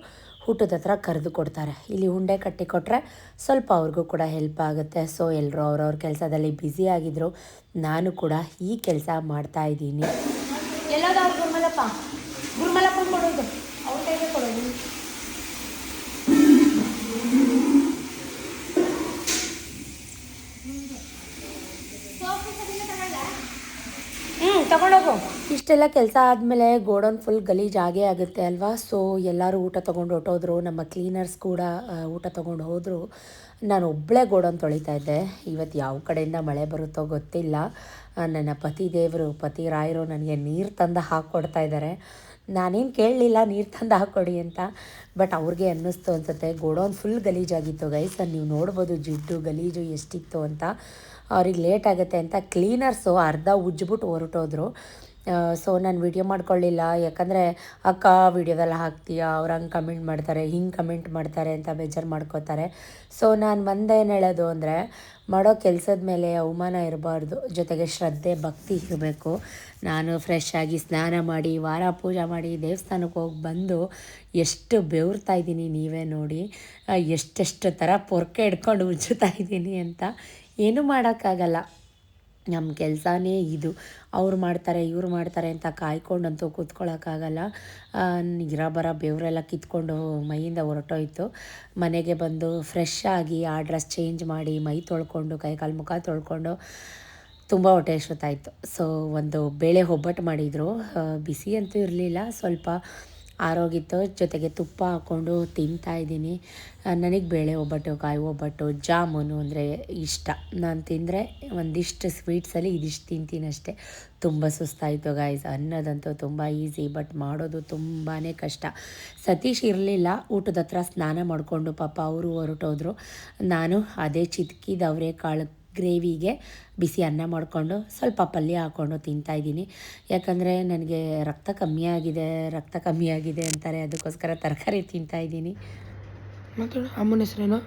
ಊಟದ ಹತ್ರ ಕರೆದು ಕೊಡ್ತಾರೆ. ಇಲ್ಲಿ ಉಂಡೆ ಕಟ್ಟಿ ಕೊಟ್ಟರೆ ಸ್ವಲ್ಪ ಅವ್ರಿಗೂ ಕೂಡ ಹೆಲ್ಪ್ ಆಗುತ್ತೆ. ಸೊ ಎಲ್ಲರೂ ಅವ್ರವ್ರ ಕೆಲಸದಲ್ಲಿ ಬ್ಯುಸಿ ಆಗಿದ್ರು. ನಾನು ಕೂಡ ಈ ಕೆಲಸ ಮಾಡ್ತಾ ಇದ್ದೀನಿ ಎಲ್ಲದಾದ್ರು ಗುರುಮಲಪ್ಪ ಗುರುಮಲಪ್ಪ ಕೊಡೋದು ಅವ್ರ ಕೈಗೆ ಕೊಡೋದು ಹ್ಞೂ ತಗೊಂಡೋಗು ಇಷ್ಟೆಲ್ಲ ಕೆಲಸ ಆದಮೇಲೆ ಗೋಡೌನ್ ಫುಲ್ ಗಲೀಜ್ ಆಗೇ ಆಗುತ್ತೆ ಅಲ್ವಾ? ಸೊ ಎಲ್ಲರೂ ಊಟ ತೊಗೊಂಡು ಹೊಟ್ಟೋದ್ರು ನಮ್ಮ ಕ್ಲೀನರ್ಸ್ ಕೂಡ ಊಟ ತೊಗೊಂಡು ಹೋದರು. ನಾನು ಒಬ್ಬಳೇ ಗೋಡೌನ್ ತೊಳಿತಾ ಇದ್ದೆ. ಇವತ್ತು ಯಾವ ಕಡೆಯಿಂದ ಮಳೆ ಬರುತ್ತೋ ಗೊತ್ತಿಲ್ಲ. ನನ್ನ ಪತಿ ದೇವರು, ಪತಿ ರಾಯರು ನನಗೆ ನೀರು ತಂದು ಹಾಕ್ಕೊಡ್ತಾ ಇದ್ದಾರೆ ನಾನೇನು ಕೇಳಲಿಲ್ಲ, ನೀರು ತಂದು ಹಾಕ್ಕೊಡಿ ಅಂತ. ಬಟ್ ಅವ್ರಿಗೆ ಅನ್ನಿಸ್ತು ಅನ್ಸುತ್ತೆ, ಗೋಡೌನ್ ಫುಲ್ ಗಲೀಜಾಗಿತ್ತು ಗೈಸ್ ನೀವು ನೋಡ್ಬೋದು, ಜಿಡ್ಡು, ಗಲೀಜು ಎಷ್ಟಿತ್ತು ಅಂತ. ಅವ್ರಿಗೆ ಲೇಟ್ ಆಗುತ್ತೆ ಅಂತ ಕ್ಲೀನರ್ಸು ಅರ್ಧ ಉಜ್ಜಿಬಿಟ್ಟು ಹೊರಟೋದ್ರು. ಸೊ ನಾನು ವಿಡಿಯೋ ಮಾಡ್ಕೊಳ್ಳಿಲ್ಲ. ಯಾಕಂದರೆ ಅಕ್ಕ ವಿಡಿಯೋದೆಲ್ಲ ಹಾಕ್ತೀಯಾ? ಅವ್ರು ಹಂಗೆ ಕಮೆಂಟ್ ಮಾಡ್ತಾರೆ, ಹಿಂಗೆ ಕಮೆಂಟ್ ಮಾಡ್ತಾರೆ ಅಂತ ಬೇಜಾರು ಮಾಡ್ಕೋತಾರೆ. ಸೊ ನಾನು ಒಂದೇನು ಹೇಳೋದು ಅಂದರೆ, ಮಾಡೋ ಕೆಲಸದ ಮೇಲೆ ಅವಮಾನ ಇರಬಾರ್ದು. ಜೊತೆಗೆ ಶ್ರದ್ಧೆ, ಭಕ್ತಿ ಇರಬೇಕು. ನಾನು ಫ್ರೆಶ್ ಆಗಿ ಸ್ನಾನ ಮಾಡಿ, ವಾರ ಪೂಜೆ ಮಾಡಿ ದೇವಸ್ಥಾನಕ್ಕೆ ಹೋಗಿ ಬಂದು ಎಷ್ಟು ಬೆವರ್ತಾ ಇದ್ದೀನಿ ನೀವೇ ನೋಡಿ. ಎಷ್ಟೆಷ್ಟು ಥರ ಪೊರ್ಕೆ ಹಿಡ್ಕೊಂಡು ಉಜ್ಜುತ್ತಾ ಇದ್ದೀನಿ ಅಂತ ಏನೂ ಮಾಡೋಕ್ಕಾಗಲ್ಲ. ನಮ್ಮ ಕೆಲಸನೇ ಇದು. ಅವ್ರು ಮಾಡ್ತಾರೆ, ಇವ್ರು ಮಾಡ್ತಾರೆ ಅಂತ ಕಾಯ್ಕೊಂಡಂತೂ ಕೂತ್ಕೊಳ್ಳೋಕ್ಕಾಗಲ್ಲ ಇರ ಬರ, ಬೆವರೆಲ್ಲ ಕಿತ್ಕೊಂಡು ಮೈಯಿಂದ ಹೊರಟೋಯ್ತು. ಮನೆಗೆ ಬಂದು ಫ್ರೆಶ್ ಆಗಿ ಆ ಡ್ರೆಸ್ ಚೇಂಜ್ ಮಾಡಿ ಮೈ ತೊಳ್ಕೊಂಡು, ಕೈ ಕಾಲು ಮುಖ ತೊಳ್ಕೊಂಡು ತುಂಬ ಹೊಟ್ಟೆ ಎಷ್ಟೊತ್ತಾಯಿತು ಸೊ ಒಂದು ಬೇಳೆ ಒಬ್ಬಟ್ಟು ಮಾಡಿದರು. ಬಿಸಿ ಅಂತೂ ಇರಲಿಲ್ಲ. ಸ್ವಲ್ಪ ಆರೋಗಿತ್ತು ಜೊತೆಗೆ ತುಪ್ಪ ಹಾಕ್ಕೊಂಡು ತಿಂತಾ ಇದ್ದೀನಿ. ನನಗೆ ಬೇಳೆ, ಒಬ್ಬಟ್ಟು, ಕಾಯಿ, ಒಬ್ಬಟ್ಟು, ಜಾಮೂನು ಅಂದರೆ ಇಷ್ಟ. ನಾನು ತಿಂದರೆ ಒಂದಿಷ್ಟು ಸ್ವೀಟ್ಸಲ್ಲಿ ಇದಿಷ್ಟು ತಿಂತೀನಿ ಅಷ್ಟೇ. ತುಂಬ ಸುಸ್ತಾಯಿತು ಗಾಯ್ಸ್ ಅನ್ನೋದಂತೂ ತುಂಬ ಈಸಿ ಬಟ್ ಮಾಡೋದು ತುಂಬಾ ಕಷ್ಟ. ಸತೀಶ್ ಇರಲಿಲ್ಲ, ಊಟದ ಹತ್ರ ಸ್ನಾನ ಮಾಡಿಕೊಂಡು ಪಾಪ ಅವರು ಹೊರಟೋದ್ರು. ನಾನು ಅದೇ ಚಿತ್ಕಿದ ಅವರೆಕಾಳು ಗ್ರೇವಿಗೆ ಬಿಸಿ ಅನ್ನ ಮಾಡಿಕೊಂಡು ಸ್ವಲ್ಪ ಪಲ್ಯ ಹಾಕ್ಕೊಂಡು ತಿಂತಾಯಿದ್ದೀನಿ ಯಾಕಂದರೆ ನನಗೆ ರಕ್ತ ಕಮ್ಮಿ ಆಗಿದೆ ರಕ್ತ ಕಮ್ಮಿ ಆಗಿದೆ ಅಂತಾರೆ ಅದಕ್ಕೋಸ್ಕರ ತರಕಾರಿ ತಿಂತಾಯಿದ್ದೀನಿ ಮತ್ತು ಅಮ್ಮನ ಹೆಸರೇನು?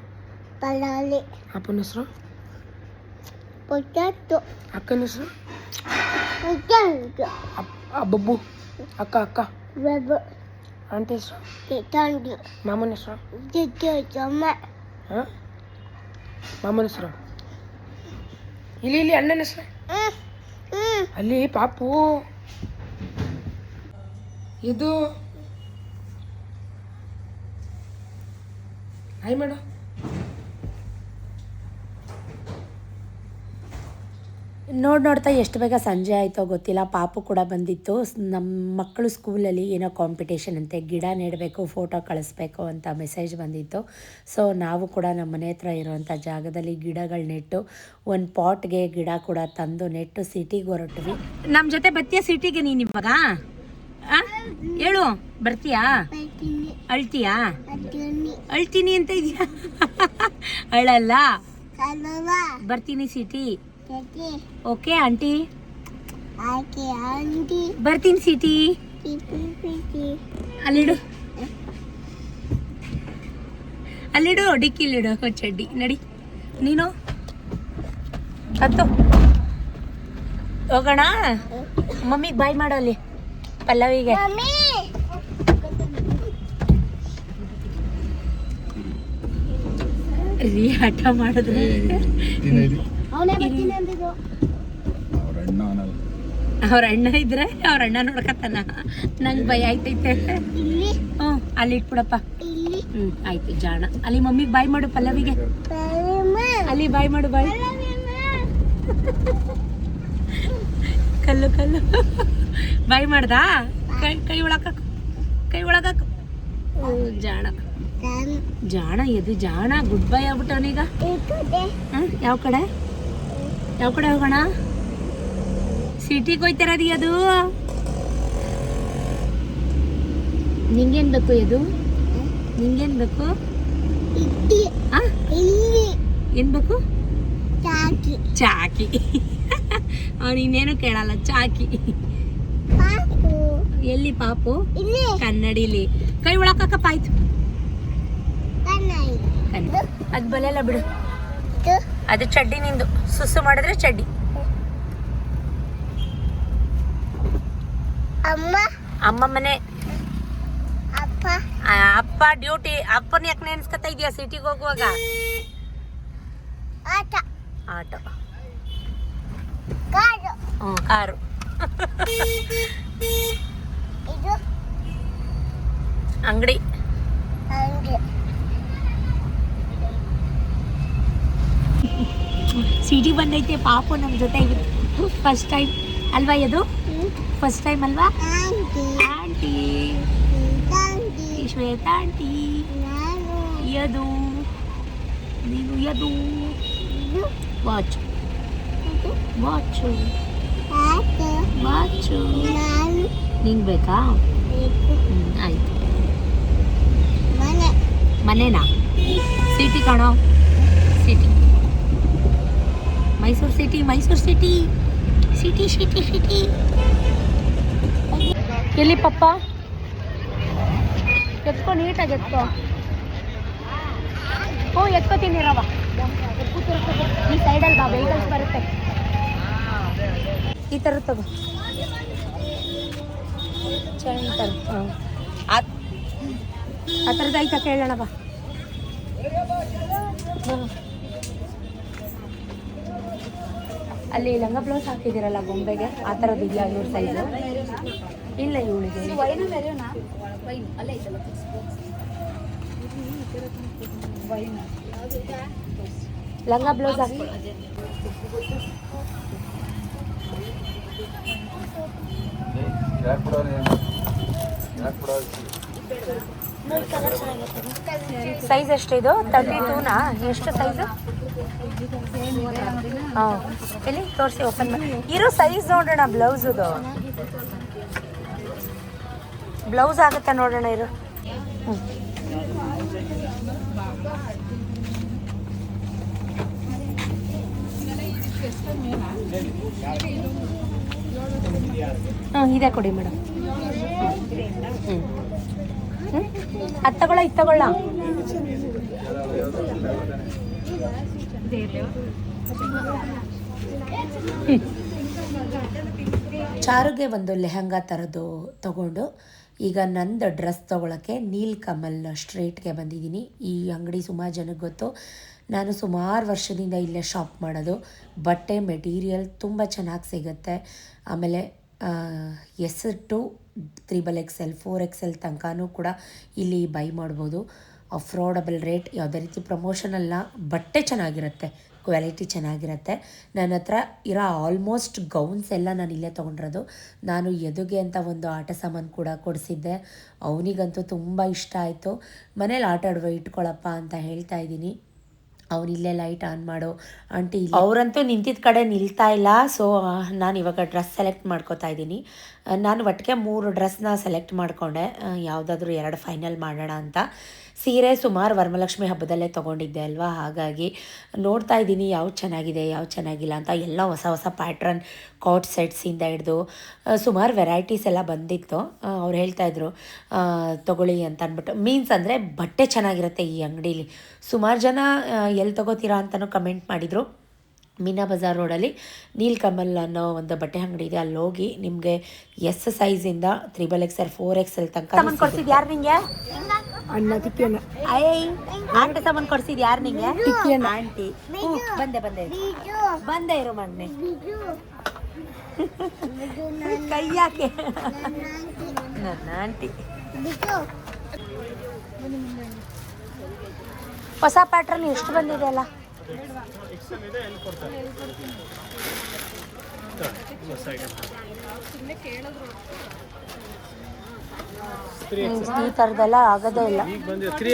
ಪಲಾಲಿ ಅಪ್ಪನ ಹೆಸರು? ಪೊಟ್ಯಾಟೊ ಅಕ್ಕನ ಹೆಸರು? ಬಬ್ಬು. ಅಕ್ಕ ಅಕ್ಕ. ವೆಬ್ ಆಂಟಿ ಹೆಸರು? ಮಾಮನ ಹೆಸರು? ಮಾಮನ ಹೆಸರು? ಇಲ್ಲಿ ಇಲ್ಲಿ ಅಣ್ಣನ ಹೆಸರು? ಅಲ್ಲಿ ಪಾಪು. ಇದು ಹಾಯ್ ಮೇಡಮ್ ನೋಡಿ ನೋಡ್ತಾ ಎಷ್ಟು ಬೇಗ ಸಂಜೆ ಆಯಿತೋ ಗೊತ್ತಿಲ್ಲ. ಪಾಪು ಕೂಡ ಬಂದಿತ್ತು. ನಮ್ಮ ಮಕ್ಕಳು ಸ್ಕೂಲಲ್ಲಿ ಏನೋ ಕಾಂಪಿಟೇಷನ್ ಅಂತೆ. ಗಿಡ ನೆಡಬೇಕು ಫೋಟೋ ಕಳಿಸ್ಬೇಕು ಅಂತ ಮೆಸೇಜ್ ಬಂದಿತ್ತು. ಸೊ ನಾವು ಕೂಡ ನಮ್ಮ ಮನೆ ಹತ್ರ ಇರುವಂಥ ಜಾಗದಲ್ಲಿ ಗಿಡಗಳು ನೆಟ್ಟು ಒಂದು ಪಾಟ್ಗೆ ಗಿಡ ಕೂಡ ತಂದು ನೆಟ್ಟು ಸಿಟಿಗೆ ಹೊರಟ್ವಿ. ನಮ್ಮ ಜೊತೆ ಬರ್ತೀಯ ಸಿಟಿಗೆ ನೀನು ಇವಾಗ? ಹೇಳು ಬರ್ತೀಯಾ? ಅಳ್ತೀಯಾ? ಅಳ್ತೀನಿ ಅಂತ ಇದೆಯಾ? ಅಳಲ್ಲ. ಬರ್ತೀನಿ city. Okay aunty? Okay aunty. ಬರ್ತೀನಿ ಸಿಟಿ. ಅಲ್ಲಿಡು. ಅಲ್ಲಿಡು ಡಿಕ್ಕಿಲಿಡು ಚಡ್ಡಿ. ನಡಿ. ನೀನು? ಹತ್ತು. ಹೋಗೋಣ? ಮಮ್ಮಿಗೆ ಬಾಯ್ ಮಾಡು ಅಲ್ಲಿ ಪಲ್ಲವಿಗೆ. ರೀ ಹಠ ಮಾಡಿದ್ರೆ. ಅವ್ರ ಅಣ್ಣ ಅನ್ನಲ್ಲ ಅವ್ರ ಅಣ್ಣ ಇದ್ರೆ ಅವ್ರ ಅಣ್ಣ ನೋಡ್ಕತ್ತಾನ. ನಂಗೆ ಭಯ ಆಯ್ತೈತೆ. ಇಲ್ಲಿ. ಹ್ಞೂ ಅಲ್ಲಿ ಇಟ್ಬಿಡಪ್ಪ. ಇಲ್ಲಿ. ಹ್ಞೂ ಆಯ್ತು ಜಾಣ. ಅಲ್ಲಿ ಮಮ್ಮಿಗೆ ಬಾಯ್ ಮಾಡು ಪಲ್ಲವಿಗೆ. ಅಲ್ಲಿ ಬಾಯ್ ಮಾಡು ಬಾಯ್. ಕಲ್ಲು ಕಲ್ಲು. ಬಾಯ್ ಮಾಡ್ದಾ? ಕೈ ಕೈ ಒಳಗಾಕು. ಕೈ ಒಳಗಾಕು. ಹ್ಮ್, ಜಾಣ. ಜಾಣ ಎದು ಜಾಣ. ಗುಡ್ ಬೈ ಆಗ್ಬಿಟ್ಟವನೀಗ ಯಾವ ಕಡೆ? ಯಾವ ಕಡೆ ಹೋಗೋಣ? ಸಿಟಿಗೆ ಹೋಯ್ತಾರದಿ ಅದು ನಿಂಗೇನು ಬೇಕು ಇದು ನಿಂಗೇನು ಬೇಕು? ಏನ್ ಬೇಕು? ಚಾಕಿ. ಚಾಕಿ. ಅವನು ಇನ್ನೇನು ಕೇಳಲ್ಲ ಚಾಕಿ. ಎಲ್ಲಿ ಪಾಪು? ಕನ್ನಡಿಲಿ. ಕೈ ಒಳಕಪ್ಪ ಆಯ್ತು. ಅದ್ ಬಲೆಲ್ಲ ಬಿಡು. ಅದು ಚಡ್ಡಿ ನಿಂದು. ಸುಸ್ಸು ಮಾಡಿದ್ರೆ ಚಡ್ಡಿ. ಅಮ್ಮ. ಅಮ್ಮ ಮನೆ ಅಪ್ಪ ಅಪ್ಪ ಡ್ಯೂಟಿ ಅಪ್ಪನ ಯಾಕೆ ನೆನ್ಸ್ಕೊತಾ ಇದೆಯಾ ಸಿಟಿಗೆ ಹೋಗುವಾಗ? ಆಟ. ಆಟೋ. ಕಾರು. ಹ್ಞೂ ಕಾರು. ಇದು ಅಂಗಡಿ. ಸಿಟಿ ಬಂದೈತೆ ಪಾಪು ನಮ್ಮ ಜೊತೆ ಫಸ್ಟ್ ಟೈಮ್ ಅಲ್ವಾ ಇದು? ಫಸ್ಟ್ ಟೈಮ್ ಅಲ್ವಾ? ಆಂಟಿ. ಶ್ವೇತ ಆಂಟಿ. ಯದು. ನೀನು ಯದು. ವಾಚ್ ವಾಚ್ ವಾಚು ನಿಂಗೆ ಬೇಕಾ? ಹ್ಞೂ ಆಯ್ತು. ಮನೆ. ಮನೆನಾ? ಸಿಟಿ ಕಾಣೋ? City. Mysore city Mysore city. City city city. ಎಲ್ಲಿ ಪಪ್ಪ? ಎತ್ಕೊ, ನೀಟಾಗಿ ಎತ್ಕೊ. ಹ್ಞೂ, ಎತ್ಕೋತೀನಿ ರವ. ಈ ಸೈಡಲ್ಲಿ ಬಾ, ವೆಹಿಕಲ್ಸ್ ಬರುತ್ತೆ. ಈ ಥರ ತಗೋ. ಥರ. ಹಾಂ ಆ ಥರದ್ದು ಆಯ್ತಾ ಕೇಳೋಣ ಬಾ. ಅಲ್ಲಿ ಲಂಗ ಬ್ಲೌಸ್ ಹಾಕಿದಿರಲ್ಲ ಗೊಂಬೆಗೆ? ಆ ಥರದ್ದು ಇದೆಯಾ ಇವ್ರ ಸೈಜು ಇಲ್ಲ ಇವಳಿಗೆ. ಲಂಗ ಬ್ಲೌಸ್ ಹಾಕಿ ಸೈಜ್ ಎಷ್ಟು ಇದು? ತರ್ಟಿ ಟೂನಾ ಎಷ್ಟು ಸೈಜು ಹಾಂ ಎಲ್ಲಿ? ತೋರಿಸಿ ಓಪನ್ ಮಾಡಿ. ಇರೋ ಸೈಜ್ ನೋಡೋಣ, ಬ್ಲೌಸುದು. ಬ್ಲೌಸ್ ಆಗುತ್ತಾ ನೋಡೋಣ, ಇರು. ಹ್ಞೂ ಹಾಂ ಇದೆ ಕೊಡಿ ಮೇಡಮ್. ಹ್ಞೂ ಅದು ತಗೊಳ್ಳ, ಇದು ತಗೊಳ್ಳ. ಚಾರುಗೆ ಒಂದು ಲೆಹಂಗಾ ಥರದ್ದು ತಗೊಂಡು ಈಗ ನಂದು ಡ್ರೆಸ್ ತೊಗೊಳಕ್ಕೆ ನೀಲ್ ಕಮಲ್ ಸ್ಟ್ರೀಟ್ಗೆ ಬಂದಿದ್ದೀನಿ. ಈ ಅಂಗಡಿ ಸುಮಾರು ಜನಕ್ಕೆ ಗೊತ್ತು. ನಾನು ಸುಮಾರು ವರ್ಷದಿಂದ ಇಲ್ಲೇ ಶಾಪ್ ಮಾಡೋದು. ಬಟ್ಟೆ ಮೆಟೀರಿಯಲ್ ತುಂಬ ಚೆನ್ನಾಗಿ ಸಿಗುತ್ತೆ. ಆಮೇಲೆ S two triple XL four XL ತನಕನೂ ಕೂಡ ಇಲ್ಲಿ ಬೈ ಮಾಡ್ಬೋದು. ಅಫ್ರೋಡಬಲ್ ರೇಟ್ ಯಾವುದೇ ರೀತಿ ಪ್ರಮೋಷನ್ ಅಲ್ಲ, ಬಟ್ಟೆ ಚೆನ್ನಾಗಿರುತ್ತೆ ಕ್ವಾಲಿಟಿ ಚೆನ್ನಾಗಿರುತ್ತೆ. ನನ್ನ ಹತ್ರ ಇರೋ ಆಲ್ಮೋಸ್ಟ್ ಗೌನ್ಸ್ ಎಲ್ಲ ನಾನು ಇಲ್ಲೇ ತೊಗೊಂಡಿರೋದು. ನಾನು ಎದುಗೆ ಅಂತ ಒಂದು ಆಟ ಸಾಮಾನು ಕೂಡ ಕೊಡಿಸಿದ್ದೆ. ಅವನಿಗಂತೂ ತುಂಬ ಇಷ್ಟ ಆಯಿತು. ಮನೇಲಿ ಆಟ ಆಡುವ ಇಟ್ಕೊಳಪ್ಪ ಅಂತ ಹೇಳ್ತಾ ಇದ್ದೀನಿ. ಅವನಿಲ್ಲೇ ಲೈಟ್ ಆನ್ ಮಾಡು. ಆಂಟಿ ಅವರಂತೂ ನಿಂತಿದ್ದ ಕಡೆ ನಿಲ್ತಾ ಇಲ್ಲ. ಸೊ ನಾನು ಇವಾಗ ಡ್ರೆಸ್ ಸೆಲೆಕ್ಟ್ ಮಾಡ್ಕೋತಾ ಇದ್ದೀನಿ. ನಾನು ಒಟ್ಟಿಗೆ ಮೂರು ಡ್ರೆಸ್ನ ಸೆಲೆಕ್ಟ್ ಮಾಡಿಕೊಂಡೆ. ಯಾವುದಾದ್ರೂ ಎರಡು ಫೈನಲ್ ಮಾಡೋಣ ಅಂತ. ಸೀರೆ ಸುಮಾರು ವರಮಲಕ್ಷ್ಮಿ ಹಬ್ಬದಲ್ಲೇ ತೊಗೊಂಡಿದ್ದೆ ಅಲ್ವಾ? ಹಾಗಾಗಿ ನೋಡ್ತಾ ಇದ್ದೀನಿ ಯಾವ್ದು ಚೆನ್ನಾಗಿದೆ, ಯಾವ್ದು ಚೆನ್ನಾಗಿಲ್ಲ ಅಂತ. ಎಲ್ಲ ಹೊಸ ಹೊಸ ಪ್ಯಾಟ್ರನ್ ಕಾಟ್ ಸೆಟ್ಸಿಂದ ಹಿಡಿದು ಸುಮಾರು ವೆರೈಟೀಸ್ ಎಲ್ಲ ಬಂದಿತ್ತು. ಅವ್ರು ಹೇಳ್ತಾಯಿದ್ರು ತೊಗೊಳ್ಳಿ ಅಂತ ಅಂದ್ಬಿಟ್ಟು. ಮೀನ್ಸ್ ಅಂದರೆ ಬಟ್ಟೆ ಚೆನ್ನಾಗಿರುತ್ತೆ ಈ ಅಂಗಡೀಲಿ. ಸುಮಾರು ಜನ ಎಲ್ಲಿ ತೊಗೋತೀರಾ ಅಂತಲೂ ಕಮೆಂಟ್ ಮಾಡಿದರು. ಮೀನಾ ಬಜಾರ್ ರೋಡಲ್ಲಿ ನೀಲ್ಕಮಲ್ ಅನ್ನೋ ಒಂದು ಬಟ್ಟೆ ಅಂಗಡಿ ಇದೆ. ಅಲ್ಲಿ ಹೋಗಿ ನಿಮಗೆ S ಸೈಜಿಂದ triple X L four X L ತನಕ ಕೊಡ್ಸಿದ್ ಯಾರು ನಿಂಗೆ? ಆಂಟಿ ಸಾಮಾನು ಕೊಡ್ಸಿದ್ ಯಾರು ನಿಂಗೆ? ಆಂಟಿ. ಬಂದೆ ಬಂದೆ. ಬಂದೆ ಇರು ಮೊನ್ನೆ. ಬಿಜು. ಕೈ ಯಾಕೆ? ನನ್ನ ನನ್ನ ಆಂಟಿ. ಹೊಸ ಪ್ಯಾಟ್ರನ್ ಎಷ್ಟು ಬಂದಿದೆ ಅಲ್ಲ? ಈ ಥರದ್ದೆಲ್ಲ ಆಗೋದೇ ಇಲ್ಲ.